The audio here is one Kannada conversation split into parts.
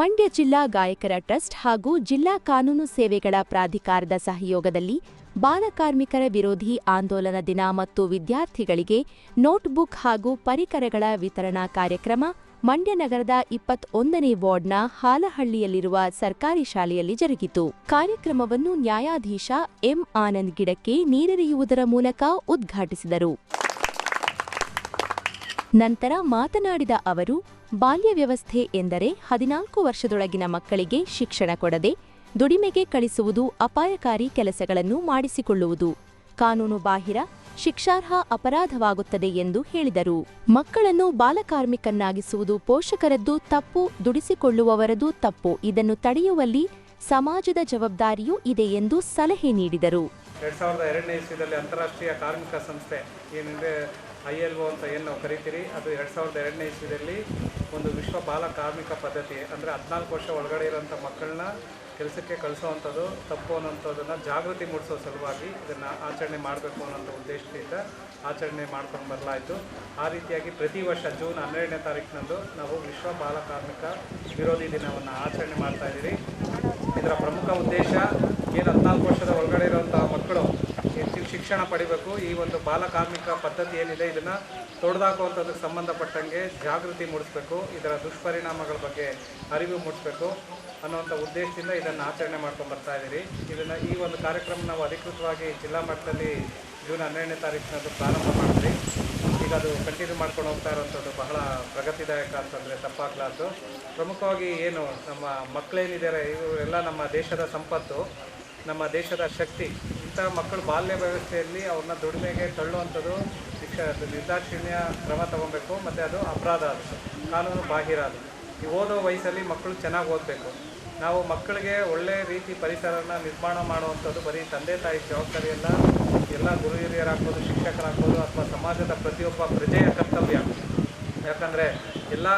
ಮಂಡ್ಯ ಜಿಲ್ಲಾ ಗಾಯಕರ ಟ್ರಸ್ಟ್ ಹಾಗೂ ಜಿಲ್ಲಾ ಕಾನೂನು ಸೇವೆಗಳ ಪ್ರಾಧಿಕಾರದ ಸಹಯೋಗದಲ್ಲಿ ಬಾಲಕಾರ್ಮಿಕರ ವಿರೋಧಿ ಆಂದೋಲನ ದಿನ ಮತ್ತು ವಿದ್ಯಾರ್ಥಿಗಳಿಗೆ ನೋಟ್ಬುಕ್ ಹಾಗೂ ಪರಿಕರಗಳ ವಿತರಣಾ ಕಾರ್ಯಕ್ರಮ ಮಂಡ್ಯ ನಗರದ ಇಪ್ಪತ್ತೊಂದನೇ ವಾರ್ಡ್ನ ಹಾಲಹಳ್ಳಿಯಲ್ಲಿರುವ ಸರ್ಕಾರಿ ಶಾಲೆಯಲ್ಲಿ ಜರುಗಿತು. ಕಾರ್ಯಕ್ರಮವನ್ನು ನ್ಯಾಯಾಧೀಶ ಎಂ ಆನಂದ್ ಗಿಡಕ್ಕೆ ನೀರೆರೆಯುವುದರ ಮೂಲಕ ಉದ್ಘಾಟಿಸಿದರು. ನಂತರ ಮಾತನಾಡಿದ ಅವರು, ಬಾಲ್ಯ ವ್ಯವಸ್ಥೆ ಎಂದರೆ ಹದಿನಾಲ್ಕು ವರ್ಷದೊಳಗಿನ ಮಕ್ಕಳಿಗೆ ಶಿಕ್ಷಣ ಕೊಡದೆ ದುಡಿಮೆಗೆ ಕಳಿಸುವುದು ಅಪಾಯಕಾರಿ ಕೆಲಸಗಳನ್ನು ಮಾಡಿಸಿಕೊಳ್ಳುವುದು. ಕಾನೂನು ಬಾಹಿರ, ಶಿಕ್ಷಾರ್ಹ ಅಪರಾಧವಾಗುತ್ತದೆ ಎಂದು ಹೇಳಿದರು. ಮಕ್ಕಳನ್ನು ಬಾಲಕಾರ್ಮಿಕನ್ನಾಗಿಸುವುದು ಪೋಷಕರದ್ದು ತಪ್ಪು ದುಡಿಸಿಕೊಳ್ಳುವವರದು ತಪ್ಪು. ಇದನ್ನು ತಡೆಯುವಲ್ಲಿ ಸಮಾಜದ ಜವಾಬ್ದಾರಿಯೂ ಇದೆ ಎಂದು ಸಲಹೆ ನೀಡಿದರು. ಎರಡು ಸಾವಿರದ ಎರಡನೇ ಇಸ್ವಿದಲ್ಲಿ ಅಂತಾರಾಷ್ಟ್ರೀಯ ಕಾರ್ಮಿಕ ಸಂಸ್ಥೆ ಏನೆಂದರೆ ಐ ಎಲ್ ಒ ಅಂತ ಏನು ನಾವು ಕರಿತೀರಿ, ಅದು ಎರಡು ಸಾವಿರದ ಎರಡನೇ ಇಸ್ವಿದಲ್ಲಿ ಒಂದು ವಿಶ್ವ ಬಾಲ ಕಾರ್ಮಿಕ ಪದ್ಧತಿ, ಅಂದರೆ ಹದಿನಾಲ್ಕು ವರ್ಷ ಒಳಗಡೆ ಇರೋಂಥ ಮಕ್ಕಳನ್ನ ಕೆಲಸಕ್ಕೆ ಕಳಿಸೋವಂಥದ್ದು, ತಪ್ಪು ಅನ್ನೋಂಥದ್ದನ್ನು ಜಾಗೃತಿ ಮೂಡಿಸೋ ಸಲುವಾಗಿ ಇದನ್ನು ಆಚರಣೆ ಮಾಡಬೇಕು ಅನ್ನೋಂಥ ಉದ್ದೇಶದಿಂದ ಆಚರಣೆ ಮಾಡ್ಕೊಂಡು ಬರಲಾಯಿತು. ಆ ರೀತಿಯಾಗಿ ಪ್ರತಿ ವರ್ಷ ಜೂನ್ ಹನ್ನೆರಡನೇ ತಾರೀಕಿನಂದು ನಾವು ವಿಶ್ವ ಬಾಲ ಕಾರ್ಮಿಕ ವಿರೋಧಿ ದಿನವನ್ನು ಆಚರಣೆ ಮಾಡ್ತಾ ಇದ್ದೀರಿ. ಇದರ ಪ್ರಮುಖ ಉದ್ದೇಶ ಏನು ಹದಿನಾಲ್ಕು ವರ್ಷದ ಒಳಗಡೆ ಇರೋಂಥ ಮಕ್ಕಳು ಶಿಕ್ಷಣ ಪಡಿಬೇಕು. ಈ ಒಂದು ಬಾಲಕಾರ್ಮಿಕ ಪದ್ಧತಿ ಏನಿದೆ, ಇದನ್ನು ತೊಡೆದಾಕುವಂಥದ್ದಕ್ಕೆ ಸಂಬಂಧಪಟ್ಟಂಗೆ ಜಾಗೃತಿ ಮೂಡಿಸ್ಬೇಕು. ಇದರ ದುಷ್ಪರಿಣಾಮಗಳ ಬಗ್ಗೆ ಅರಿವು ಮೂಡಿಸ್ಬೇಕು ಅನ್ನುವಂಥ ಉದ್ದೇಶದಿಂದ ಇದನ್ನು ಆಚರಣೆ ಮಾಡ್ಕೊಂಡು ಬರ್ತಾ ಇದ್ದೀರಿ ಇದನ್ನು ಈ ಒಂದು ಕಾರ್ಯಕ್ರಮ ನಾವು ಅಧಿಕೃತವಾಗಿ ಜಿಲ್ಲಾ ಮಟ್ಟದಲ್ಲಿ ಜೂನ್ ಹನ್ನೆರಡನೇ ತಾರೀಕಿನದು ಪ್ರಾರಂಭ ಮಾಡಿದ್ವಿ ಈಗ ಅದು ಕಂಟಿನ್ಯೂ ಮಾಡ್ಕೊಂಡು ಹೋಗ್ತಾ ಇರೋವಂಥದ್ದು ಬಹಳ ಪ್ರಗತಿದಾಯಕ ಅಂತಂದರೆ ತಪ್ಪಾಗ್ಲಾರ್ದು. ಪ್ರಮುಖವಾಗಿ ಏನು ನಮ್ಮ ಮಕ್ಕಳೇನಿದ್ದಾರೆ ಇವರೆಲ್ಲ ನಮ್ಮ ದೇಶದ ಸಂಪತ್ತು. ನಮ್ಮ ದೇಶದ ಶಕ್ತಿ. ಇಂಥ ಮಕ್ಕಳು ಬಾಲ್ಯ ವ್ಯವಸ್ಥೆಯಲ್ಲಿ ಅವ್ರನ್ನ ದುಡಿಮೆಗೆ ತಳ್ಳುವಂಥದ್ದು ಶಿಕ್ಷಣ ನಿರ್ದಾಕ್ಷಿಣ್ಯ ಕ್ರಮ ತಗೊಬೇಕು, ಮತ್ತು ಅದು ಅಪರಾಧ ಅದು, ಕಾನೂನು ಬಾಹಿರ ಅದು. ಈ ಓದೋ ವಯಸ್ಸಲ್ಲಿ ಮಕ್ಕಳು ಚೆನ್ನಾಗಿ ಓದಬೇಕು. ನಾವು ಮಕ್ಕಳಿಗೆ ಒಳ್ಳೆ ರೀತಿ ಪರಿಸರನ ನಿರ್ಮಾಣ ಮಾಡುವಂಥದ್ದು ಬರೀ ತಂದೆ, ತಾಯಿ ಜವಾಬ್ದಾರಿಯೆಲ್ಲ ಎಲ್ಲ ಗುರು ಹಿರಿಯರಾಗ್ಬೋದು, ಶಿಕ್ಷಕರಾಗ್ಬೋದು, ಅಥವಾ ಸಮಾಜದ ಪ್ರತಿಯೊಬ್ಬ ಪ್ರಜೆಯ ಕರ್ತವ್ಯ. ಯಾಕಂದರೆ ಎಲ್ಲ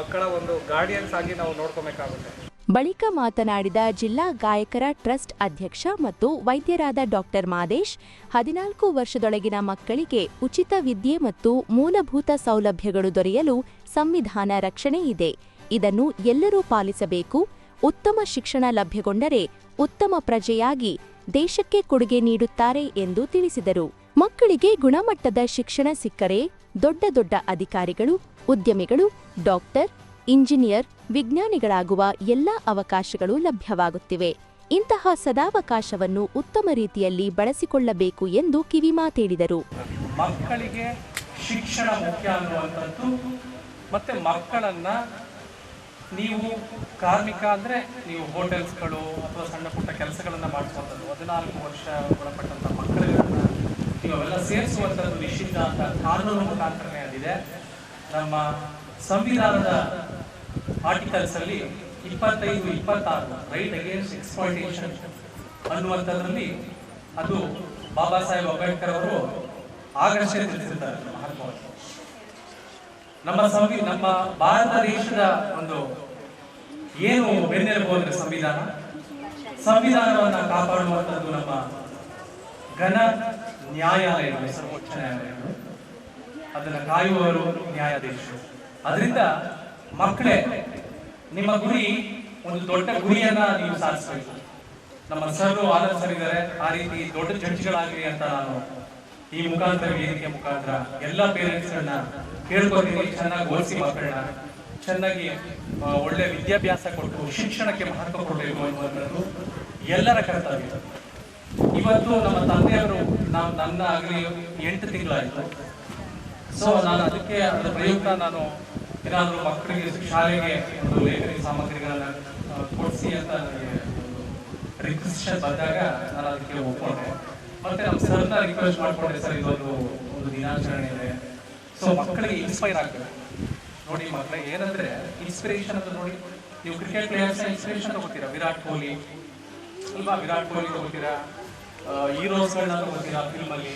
ಮಕ್ಕಳ ಒಂದು ಗಾರ್ಡಿಯನ್ಸ್ ಆಗಿ ನಾವು ನೋಡ್ಕೊಬೇಕಾಗುತ್ತೆ. ಬಳಿಕ ಮಾತನಾಡಿದ ಜಿಲ್ಲಾ ಗಾಯಕರ ಟ್ರಸ್ಟ್ ಅಧ್ಯಕ್ಷ ಮತ್ತು ವೈದ್ಯರಾದ ಡಾಕ್ಟರ್ ಮಾದೇಶ್, ಹದಿನಾಲ್ಕು ವರ್ಷದೊಳಗಿನ ಮಕ್ಕಳಿಗೆ ಉಚಿತ ವಿದ್ಯೆ ಮತ್ತು ಮೂಲಭೂತ ಸೌಲಭ್ಯಗಳು ದೊರೆಯಲು ಸಂವಿಧಾನ ರಕ್ಷಣೆ ಇದೆ. ಇದನ್ನು ಎಲ್ಲರೂ ಪಾಲಿಸಬೇಕು. ಉತ್ತಮ ಶಿಕ್ಷಣ ಲಭ್ಯಗೊಂಡರೆ ಉತ್ತಮ ಪ್ರಜೆಯಾಗಿ ದೇಶಕ್ಕೆ ಕೊಡುಗೆ ನೀಡುತ್ತಾರೆ ಎಂದು ತಿಳಿಸಿದರು. ಮಕ್ಕಳಿಗೆ ಗುಣಮಟ್ಟದ ಶಿಕ್ಷಣ ಸಿಕ್ಕರೆ ದೊಡ್ಡ ದೊಡ್ಡ ಅಧಿಕಾರಿಗಳು, ಉದ್ಯಮಿಗಳು, ಡಾಕ್ಟರ್ ಇಂಜಿನಿಯರ್, ವಿಜ್ಞಾನಿಗಳಾಗುವ ಎಲ್ಲ ಅವಕಾಶಗಳು ಲಭ್ಯವಾಗುತ್ತಿವೆ. ಇಂತಹ ಸದಾವಕಾಶವನ್ನು ಉತ್ತಮ ರೀತಿಯಲ್ಲಿ ಬಳಸಿಕೊಳ್ಳಬೇಕು ಎಂದು ಕಿವಿಮಾತೇಳಿದರು ಮಕ್ಕಳಿಗೆ ಶಿಕ್ಷಣ ಮುಖ್ಯ ಅನ್ನುವಂಥದ್ದು, ಮತ್ತೆ ಮಕ್ಕಳನ್ನ ನೀವು ಕಾರ್ಮಿಕ ಅಂದ್ರೆ ನೀವು ಹೋಟೆಲ್ಸ್ಗಳು ಅಥವಾ ಸಣ್ಣ ಪುಟ್ಟ ಕೆಲಸಗಳನ್ನ ಮಾಡಿಸುವಂಥದ್ದು ಹದಿನಾಲ್ಕು ವರ್ಷ ಒಳಪಟ್ಟಂತ ಮಕ್ಕಳನ್ನ ನೀವು ಅವೆಲ್ಲ ಸೇರಿಸುವಂಥದ್ದು ನಿಷಿದ್ಧ ಅಂತ ಕಾನೂನು ಮುಖಾಂತರನೇ ಆಗಿದೆ ನಮ್ಮ ಸಂವಿಧಾನದ ಆರ್ಟಿಕಲ್ಸ್ ಅಲ್ಲಿ ಇಪ್ಪತ್ತೈದು, ಇಪ್ಪತ್ತಾರು ರೈಟ್ ಅಗೇನ್ಸ್ಟ್ ಎಕ್ಸ್ಪ್ಲಾಯಿಟೇಷನ್ ಅನ್ನುವಂಥದ್ರಲ್ಲಿ ಅದು ಬಾಬಾ ಸಾಹೇಬ್ ಅಂಬೇಡ್ಕರ್ ಅವರು ಆಗರ್ಷಣೆ ತಿಳಿಸಿದ್ದಾರೆ ಮಹಾತ್ಮವಾಗಿ ನಮ್ಮ ಸಂವಿ, ನಮ್ಮ ಭಾರತ ದೇಶದ ಒಂದು ಏನು ಬೆನ್ನೆಲುಬು ಅಂದ್ರೆ ಸಂವಿಧಾನ? ಸಂವಿಧಾನವನ್ನು ಕಾಪಾಡುವಂಥದ್ದು ನಮ್ಮ ಘನ ನ್ಯಾಯಾಲಯಗಳು, ಸರ್ವೋಚ್ಚ ನ್ಯಾಯಾಲಯಗಳು. ಅದನ್ನು ಕಾಯುವವರು ನ್ಯಾಯಾಧೀಶರು. ಅದರಿಂದ ಮಕ್ಕಳೇ, ನಿಮ್ಮ ಗುರಿ ಒಂದು ದೊಡ್ಡ ಗುರಿಯನ್ನ ನೀವು ಸಾಧಿಸಬೇಕು. ನಮ್ಮ ಸರ್ ಆನಂದ್ ಸರ್ ಇದ್ದಾರೆ. ಆ ರೀತಿ ದೊಡ್ಡ ಜಡ್ಜ್ಗಳಾಗಲಿ ಅಂತ ನಾನು ಈ ಮುಖಾಂತರ ವೇದಿಕೆ ಮುಖಾಂತರ ಎಲ್ಲ ಪೇರೆಂಟ್ಸ್ ಗಳನ್ನ ಕೇಳ್ಕೊತೀನಿ. ಚೆನ್ನಾಗಿ ಓದಿಸಿ ಮಕ್ಕಳನ್ನ. ಚೆನ್ನಾಗಿ ಒಳ್ಳೆ ವಿದ್ಯಾಭ್ಯಾಸ ಕೊಟ್ಟು ಶಿಕ್ಷಣಕ್ಕೆ ಮಹತ್ವ ಕೊಡಬೇಕು ಅನ್ನುವಂಥದ್ದು ಎಲ್ಲರ ಕರ್ತವ್ಯ. ಇವತ್ತು ನಮ್ಮ ತಂದೆಯವರು ನಾವು ನನ್ನ ಆಗಲಿ ಎಂಟು ತಿಂಗಳಾಯಿತು. ಸೊ ನಾನು ಅದಕ್ಕೆ, ಅದರ ಪ್ರಯುಕ್ತ ನಾನು ಏನಾದರೂ ಮಕ್ಕಳಿಗೆ ಶಾಲೆಗೆ ಒಂದು ಲೈಬ್ರರಿ ಸಾಮಗ್ರಿಗಳನ್ನ ಕೊಡಿಸಿ ಅಂತ ನನಗೆ ರಿಕ್ವೆಸ್ಟ್ ಬಂದಾಗ ನಾನು ಅದಕ್ಕೆ ಒಪ್ಕೊಂಡೆ. ಮತ್ತೆ ನಮ್ಮ ಸರ್ನ ರಿಕ್ವೆಸ್ಟ್ ಮಾಡಿಕೊಂಡೆ ಸರ್ ಇದೊಂದು ಒಂದು ದಿನಾಚರಣೆ ಇದೆ. ಸೊ ಮಕ್ಕಳಿಗೆ ಇನ್ಸ್ಪೈರ್ ಆಗ್ತದೆ. ನೋಡಿ ಮಕ್ಕಳೇ ಏನಂದ್ರೆ ಇನ್ಸ್ಪಿರೇಷನ್ ಅಂತ ನೋಡಿ, ನೀವು ಕ್ರಿಕೆಟ್ ಪ್ಲೇಯರ್ಸ್ ಇನ್ಸ್ಪಿರೇಷನ್ ತಗೋತೀರಾ? ವಿರಾಟ್ ಕೊಹ್ಲಿ ಅಲ್ವಾ ವಿರಾಟ್ ಕೊಹ್ಲಿ ತಗೋತೀರಾ? ಹೀರೋಸ್ ತಗೋತೀರಾ ಫಿಲ್ಮಲ್ಲಿ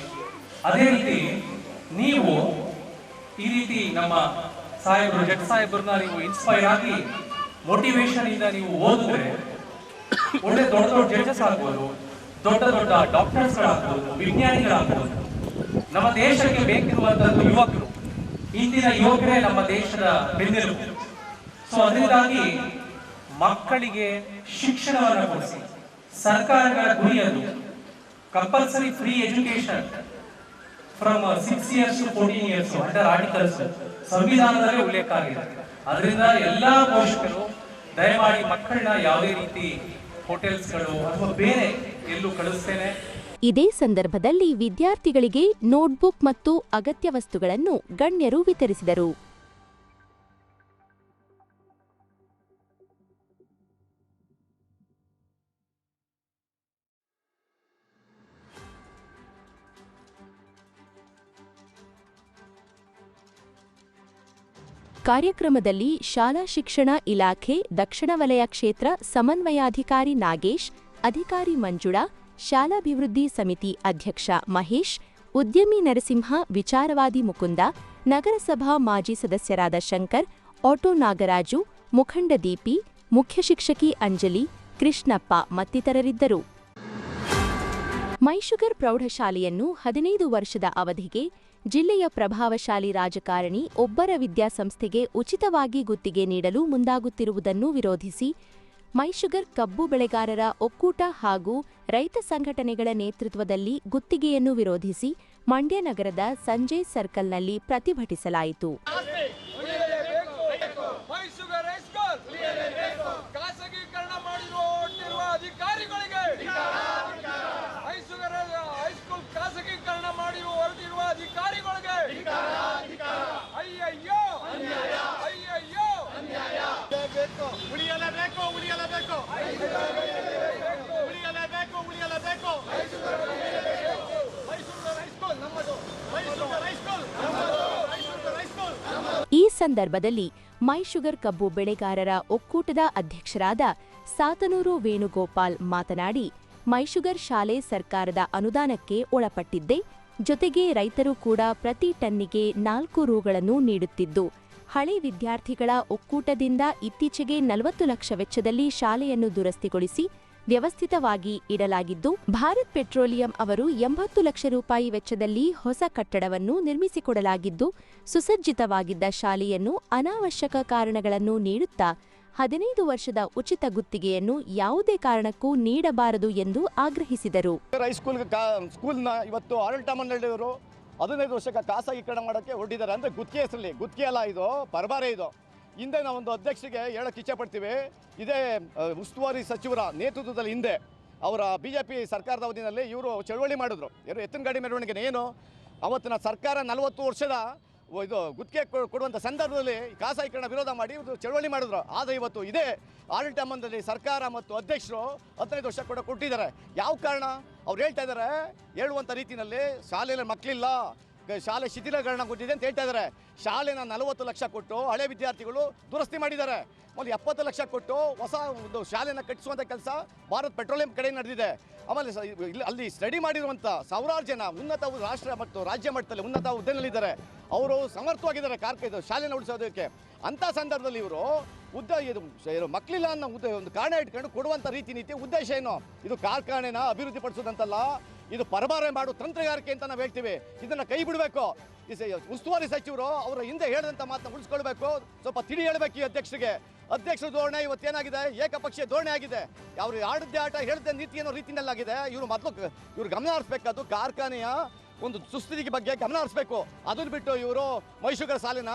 ಅದೇ ರೀತಿ ನೀವು ಈ ರೀತಿ ನಮ್ಮ ಸಾಹೇಬರು ಜಟ್ ಸಾಹೇಬ್ರನ್ನ ನೀವು ಇನ್ಸ್ಪೈರ್ ಆಗಿ ಮೋಟಿವೇಶನ್ ಇಂದ ನೀವು ಓದಿದ್ರೆ ಒಳ್ಳೆ ದೊಡ್ಡ ದೊಡ್ಡ ಜಡ್ಜಸ್ ಆಗ್ಬೋದು, ದೊಡ್ಡ ದೊಡ್ಡ ಡಾಕ್ಟರ್ಸ್ ಆಗ್ಬೋದು ವಿಜ್ಞಾನಿಗಳಾಗ್ಬೋದು. ನಮ್ಮ ದೇಶಕ್ಕೆ ಬೇಕಿರುವಂತದ್ದು ಯುವಕರು. ಇಂದಿನ ಯುವಕರೇ ನಮ್ಮ ದೇಶದ ಬೆನ್ನೆಲುಬು. ಸೊ ಅದರಿಂದಾಗಿ ಮಕ್ಕಳಿಗೆ ಶಿಕ್ಷಣವನ್ನು ಕೊಡಿಸಿ, ಸರ್ಕಾರಗಳ ಗುರಿಯನ್ನು compulsory free education from six years to fourteen years under articles ಸಂವಿಧಾನದಲ್ಲೇ ಉಲ್ಲೇಖ ಆಗಿದೆ ಅದರಿಂದ ಎಲ್ಲಾ ಪೋಷಕರು ದಯಮಾಡಿ ಮಕ್ಕಳನ್ನ ಯಾವುದೇ ರೀತಿ ಹೋಟೆಲ್ಸ್ಗಳು ಅಥವಾ ಬೇರೆ ಎಲ್ಲೂ ಕಳಿಸ್ತೇನೆ. ಇದೇ ಸಂದರ್ಭದಲ್ಲಿ ವಿದ್ಯಾರ್ಥಿಗಳಿಗೆ ನೋಟ್ಬುಕ್ ಮತ್ತು ಅಗತ್ಯ ವಸ್ತುಗಳನ್ನು ಗಣ್ಯರು ವಿತರಿಸಿದರು. ಕಾರ್ಯಕ್ರಮದಲ್ಲಿ ಶಾಲಾ ಶಿಕ್ಷಣ ಇಲಾಖೆ, ದಕ್ಷಿಣ ವಲಯ ಕ್ಷೇತ್ರ ಸಮನ್ವಯಾಧಿಕಾರಿ ನಾಗೇಶ್, ಅಧಿಕಾರಿ ಮಂಜುಳಾ, ಶಾಲಾಭಿವೃದ್ಧಿ ಸಮಿತಿ ಅಧ್ಯಕ್ಷ ಮಹೇಶ್, ಉದ್ಯಮಿ ನರಸಿಂಹ, ವಿಚಾರವಾದಿ ಮುಕುಂದ, ನಗರಸಭಾ ಮಾಜಿ ಸದಸ್ಯರಾದ ಶಂಕರ್, ಆಟೋ ನಾಗರಾಜು, ಮುಖಂಡ ದೀಪಿ, ಮುಖ್ಯ ಶಿಕ್ಷಕಿ ಅಂಜಲಿ, ಕೃಷ್ಣಪ್ಪ ಮತ್ತಿತರರಿದ್ದರು. ಮೈಶುಗರ್ ಪ್ರೌಢಶಾಲೆಯನ್ನು ಹದಿನೈದು ವರ್ಷದ ಅವಧಿಗೆ ಜಿಲ್ಲೆಯ ಪ್ರಭಾವಶಾಲಿ ರಾಜಕಾರಣಿ ಒಬ್ಬರ ವಿದ್ಯಾಸಂಸ್ಥೆಗೆ ಉಚಿತವಾಗಿ ಗುತ್ತಿಗೆ ನೀಡಲು ಮುಂದಾಗುತ್ತಿರುವುದನ್ನು ವಿರೋಧಿಸಿ ಮೈಶುಗರ್ ಕಬ್ಬು ಬೆಳೆಗಾರರ ಒಕ್ಕೂಟ ಹಾಗೂ ರೈತ ಸಂಘಟನೆಗಳ ನೇತೃತ್ವದಲ್ಲಿ ಗುತ್ತಿಗೆಯನ್ನು ವಿರೋಧಿಸಿ ಮಂಡ್ಯ ನಗರದ ಸಂಜಯ್ ಸರ್ಕಲ್ನಲ್ಲಿ ಪ್ರತಿಭಟಿಸಲಾಯಿತು. ಈ ಸಂದರ್ಭದಲ್ಲಿ ಮೈಶುಗರ್ ಕಬ್ಬು ಬೆಳೆಗಾರರ ಒಕ್ಕೂಟದ ಅಧ್ಯಕ್ಷರಾದ ಸಾತನೂರು ವೇಣುಗೋಪಾಲ್ ಮಾತನಾಡಿ, ಮೈಶುಗರ್ ಶಾಲೆ ಸರ್ಕಾರದ ಅನುದಾನಕ್ಕೆ ಒಳಪಟ್ಟಿದ್ದೆ. ಜೊತೆಗೆ ರೈತರು ಕೂಡ ಪ್ರತಿ ಟನ್ನಿಗೆ ನಾಲ್ಕು ರೂಗಳನ್ನು ನೀಡುತ್ತಿದ್ದು, ಹಳೆ ವಿದ್ಯಾರ್ಥಿಗಳ ಒಕ್ಕೂಟದಿಂದ ಇತ್ತೀಚೆಗೆ ನಲವತ್ತು ಲಕ್ಷ ವೆಚ್ಚದಲ್ಲಿ ಶಾಲೆಯನ್ನು ದುರಸ್ತಿಗೊಳಿಸಿ ವ್ಯವಸ್ಥಿತವಾಗಿ ಇಡಲಾಗಿದ್ದು, ಭಾರತ್ ಪೆಟ್ರೋಲಿಯಂ ಅವರು ಎಂಬತ್ತು ಲಕ್ಷ ರೂಪಾಯಿ ವೆಚ್ಚದಲ್ಲಿ ಹೊಸ ಕಟ್ಟಡವನ್ನು ನಿರ್ಮಿಸಿಕೊಡಲಾಗಿದ್ದು, ಸುಸಜ್ಜಿತವಾಗಿದ್ದ ಶಾಲೆಯನ್ನು ಅನಾವಶ್ಯಕ ಕಾರಣಗಳನ್ನು ನೀಡುತ್ತಾ, ಹದಿನೈದು ವರ್ಷದ ಉಚಿತ ಗುತ್ತಿಗೆಯನ್ನು ಯಾವುದೇ ಕಾರಣಕ್ಕೂ ನೀಡಬಾರದು ಎಂದು ಆಗ್ರಹಿಸಿದರು. ಸ್ಕೂಲ್ನ ಇವತ್ತು ಹದಿನೈದು ವರ್ಷಕ್ಕೆ ಖಾಸಗೀಕರಣ ಮಾಡೋಕ್ಕೆ ಹೊರಟಿದ್ದಾರೆ. ಅಂದರೆ ಗುತ್ತಿಗೆ ಹೆಸರಲ್ಲಿ, ಗುತ್ತಿಗೆ ಅಲ್ಲ ಇದು ಪರಬಾರೆ ಇದು. ಹಿಂದೆ ನಾವೊಂದು ಅಧ್ಯಕ್ಷರಿಗೆ ಹೇಳಕ್ಕೆ ಇಚ್ಛೆಪಡ್ತೀವಿ. ಇದೇ ಉಸ್ತುವಾರಿ ಸಚಿವರ ನೇತೃತ್ವದಲ್ಲಿ ಹಿಂದೆ ಅವರ ಬಿ ಜೆ ಪಿ ಸರ್ಕಾರದ ಅವಧಿನಲ್ಲಿ ಇವರು ಚಳವಳಿ ಮಾಡಿದ್ರು. ಯಾರು ಎತ್ತಿನ ಗಾಡಿ ಮೆರವಣಿಗೆ ಏನು? ಅವತ್ತಿನ ಸರ್ಕಾರ ನಲವತ್ತು ವರ್ಷದ ಇದು ಗುತ್ತಿಗೆ ಕೊಡುವಂಥ ಸಂದರ್ಭದಲ್ಲಿ ಖಾಸಗೀಕರಣ ವಿರೋಧ ಮಾಡಿ ಇವರು ಚಳವಳಿ ಮಾಡಿದ್ರು. ಆದರೆ ಇವತ್ತು ಇದೇ ಆಡಳಿತ ಮಂಡಳಿ ಸರ್ಕಾರ ಮತ್ತು ಅಧ್ಯಕ್ಷರು ಹದಿನೈದು ವರ್ಷ ಕೂಡ ಕೊಟ್ಟಿದ್ದಾರೆ. ಯಾವ ಕಾರಣ? ಅವ್ರು ಹೇಳ್ತಾ ಇದ್ದಾರೆ ಹೇಳುವಂಥ ರೀತಿಯಲ್ಲಿ ಶಾಲೆಯಲ್ಲಿ ಮಕ್ಕಳಿಲ್ಲ ಶಾಲೆ ಶಿಥಿಲೀಕರಣ ಕೊಟ್ಟಿದೆ ಅಂತ ಹೇಳ್ತಾ ಇದ್ದಾರೆ ಶಾಲೆನ ನಲವತ್ತು ಲಕ್ಷ ಕೊಟ್ಟು ಹಳೆ ವಿದ್ಯಾರ್ಥಿಗಳು ದುರಸ್ತಿ ಮಾಡಿದ್ದಾರೆ. ಒಂದು ಎಪ್ಪತ್ತು ಲಕ್ಷ ಕೊಟ್ಟು ಹೊಸ ಒಂದು ಶಾಲೆನ ಕಟ್ಟಿಸುವಂಥ ಕೆಲಸ ಭಾರತ್ ಪೆಟ್ರೋಲಿಯಂ ಕಡೆ ನಡೆದಿದೆ. ಆಮೇಲೆ ಅಲ್ಲಿ ಸ್ಟಡಿ ಮಾಡಿರುವಂಥ ಸಾವಿರಾರು ಜನ ಉನ್ನತ ರಾಷ್ಟ್ರ ಮತ್ತು ರಾಜ್ಯ ಮಟ್ಟದಲ್ಲಿ ಉನ್ನತ ಹುದ್ದೆನಲ್ಲಿದ್ದಾರೆ ಅವರು ಸಮರ್ಥವಾಗಿದ್ದಾರೆ ಕಾರ್ಕ ಶಾಲೆನ ಉಳಿಸೋದಕ್ಕೆ. ಅಂಥ ಸಂದರ್ಭದಲ್ಲಿ ಇವರು ಉದ್ದ ಇದು ಮಕ್ಕಳಿಲ್ಲ ಅನ್ನೋ ಒಂದು ಕಾರಣ ಇಟ್ಕೊಂಡು ಕೊಡುವಂಥ ರೀತಿ ನೀತಿ ಉದ್ದೇಶ ಏನು? ಇದು ಕಾರ್ಖಾನೆನ ಅಭಿವೃದ್ಧಿ ಪಡಿಸೋದಂತಲ್ಲ ಇದು ಪರಬಾರೆ ಮಾಡು ತಂತ್ರಗಾರಿಕೆ ಅಂತ ನಾವು ಹೇಳ್ತೀವಿ. ಇದನ್ನ ಕೈ ಬಿಡಬೇಕು. ಉಸ್ತುವಾರಿ ಸಚಿವರು ಅವರ ಹಿಂದೆ ಹೇಳಿದಂಥ ಮಾತನ್ನ ಉಳಿಸ್ಕೊಳ್ಬೇಕು. ಸ್ವಲ್ಪ ತಿಳಿ ಹೇಳಬೇಕು ಈ ಅಧ್ಯಕ್ಷರಿಗೆ. ಅಧ್ಯಕ್ಷರ ಧೋರಣೆ ಇವತ್ತೇನಾಗಿದೆ ಏಕಪಕ್ಷೀಯ ಧೋರಣೆ ಆಗಿದೆ. ಅವರು ಆಡದ್ದೇ ಆಟ, ಹೇಳದೆ ನೀತಿ ಅನ್ನೋ ರೀತಿನಲ್ಲಾಗಿದೆ. ಇವರು ಮೊದಲು ಇವ್ರು ಗಮನ ಹರಿಸ್ಬೇಕಾದ್ದು ಕಾರ್ಖಾನೆಯ ಒಂದು ಸುಸ್ಥಿತಿಗೆ ಬಗ್ಗೆ ಗಮನ ಹರಿಸ್ಬೇಕು. ಅದನ್ನು ಬಿಟ್ಟು ಇವರು ಮೈಸೂರ ಸಾಲಿನ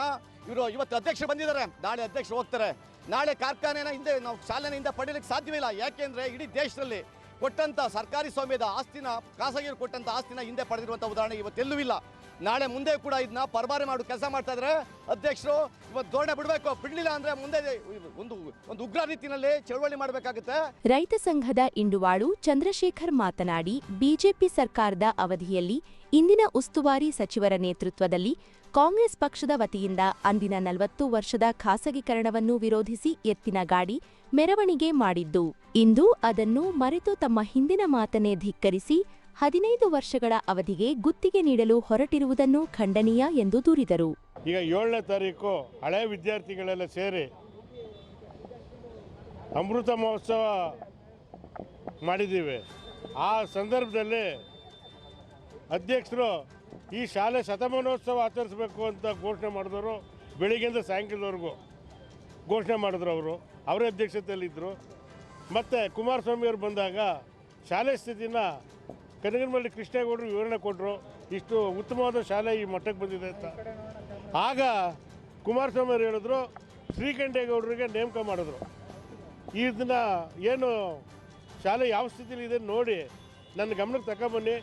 ಇವರು ಇವತ್ತು ಅಧ್ಯಕ್ಷರು ಬಂದಿದ್ದಾರೆ. ನಾಳೆ ಅಧ್ಯಕ್ಷರು ಹೋಗ್ತಾರೆ. ನಾಳೆ ಕಾರ್ಖಾನೆನ ಹಿಂದೆ ನಾವು ಶಾಲೆನ ಹಿಂದೆ ಪಡೀಲಿಕ್ಕೆ ಸಾಧ್ಯವಿಲ್ಲ. ಯಾಕೆಂದ್ರೆ ಇಡೀ ದೇಶದಲ್ಲಿ ಕೊಟ್ಟಂತ ಸರ್ಕಾರಿ ಸ್ವಾಮ್ಯದ ಆಸ್ತಿನ ಖಾಸಗಿಯರು ಕೊಟ್ಟಂತ ಆಸ್ತಿನ ಹಿಂದೆ ಪಡೆದಿರುವಂಥ ಉದಾಹರಣೆ ಇವತ್ತೆಲ್ಲೂ ಇಲ್ಲ. ನಾಳೆ ಮುಂದೆ ಕೂಡ ಇದನ್ನ ಪರಬಾರಿ ಮಾಡು ಕೆಲಸ ಮಾಡ್ತಾ ಇದ್ರೆ ಅಧ್ಯಕ್ಷರು ಇವತ್ತು ಧೋರಣೆ ಬಿಡಬೇಕು. ಬಿಡ್ಲಿಲ್ಲ ಅಂದ್ರೆ ಮುಂದೆ ಒಂದು ಒಂದು ಉಗ್ರ ರೀತಿಯಲ್ಲಿ ಚಳವಳಿ ಮಾಡಬೇಕಾಗುತ್ತೆ. ರೈತ ಸಂಘದ ಇಂಡುವಾಳು ಚಂದ್ರಶೇಖರ್ ಮಾತನಾಡಿ, ಬಿಜೆಪಿ ಸರ್ಕಾರದ ಅವಧಿಯಲ್ಲಿ ಇಂದಿನ ಉಸ್ತುವಾರಿ ಸಚಿವರ ನೇತೃತ್ವದಲ್ಲಿ ಕಾಂಗ್ರೆಸ್ ಪಕ್ಷದ ವತಿಯಿಂದ ಅಂದಿನ ನಲವತ್ತು ವರ್ಷದ ಖಾಸಗೀಕರಣವನ್ನು ವಿರೋಧಿಸಿ ಎತ್ತಿನ ಗಾಡಿ ಮೆರವಣಿಗೆ ಮಾಡಿದ್ದು. ಇಂದು ಅದನ್ನು ಮರೆತು ತಮ್ಮ ಹಿಂದಿನ ಮಾತನ್ನೇ ಧಿಕ್ಕರಿಸಿ ಹದಿನೈದು ವರ್ಷಗಳ ಅವಧಿಗೆ ಗುತ್ತಿಗೆ ನೀಡಲು ಹೊರಟಿರುವುದನ್ನು ಖಂಡನೀಯ ಎಂದು ದೂರಿದರು. ಈಗ ಏಳನೇ ತಾರೀಕು ಹಳೆ ವಿದ್ಯಾರ್ಥಿಗಳೆಲ್ಲ ಸೇರಿ ಅಮೃತ ಮಹೋತ್ಸವ ಮಾಡಿದ್ದೀವಿ. ಆ ಸಂದರ್ಭದಲ್ಲಿ ಅಧ್ಯಕ್ಷರು ಈ ಶಾಲೆ ಶತಮಾನೋತ್ಸವ ಆಚರಿಸಬೇಕು ಅಂತ ಘೋಷಣೆ ಮಾಡಿದವರು ಬೆಳಿಗ್ಗೆಯಿಂದ ಸಾಯಂಕಾಲದವರೆಗೂ ಘೋಷಣೆ ಮಾಡಿದ್ರು ಅವರು. ಅವರೇ ಅಧ್ಯಕ್ಷತೆಯಲ್ಲಿದ್ದರು. ಮತ್ತು ಕುಮಾರಸ್ವಾಮಿಯವರು ಬಂದಾಗ ಶಾಲೆ ಸ್ಥಿತಿನ ಕನಗನಮಲ್ಲಿ ಕೃಷ್ಣೇಗೌಡರು ವಿವರಣೆ ಕೊಟ್ಟರು. ಇಷ್ಟು ಉತ್ತಮವಾದ ಶಾಲೆ ಈ ಮಟ್ಟಕ್ಕೆ ಬಂದಿದೆ ಅಂತ. ಆಗ ಕುಮಾರಸ್ವಾಮಿಯವರು ಹೇಳಿದ್ರು, ಶ್ರೀಕಂಠೇಗೌಡರಿಗೆ ನೇಮಕ ಮಾಡಿದ್ರು. ಇದನ್ನ ಏನು ಶಾಲೆ ಯಾವ ಸ್ಥಿತಿಲಿ ಇದೆ ನೋಡಿ, ನನ್ನ ಗಮನಕ್ಕೆ ತಗೊಬನ್ನಿ,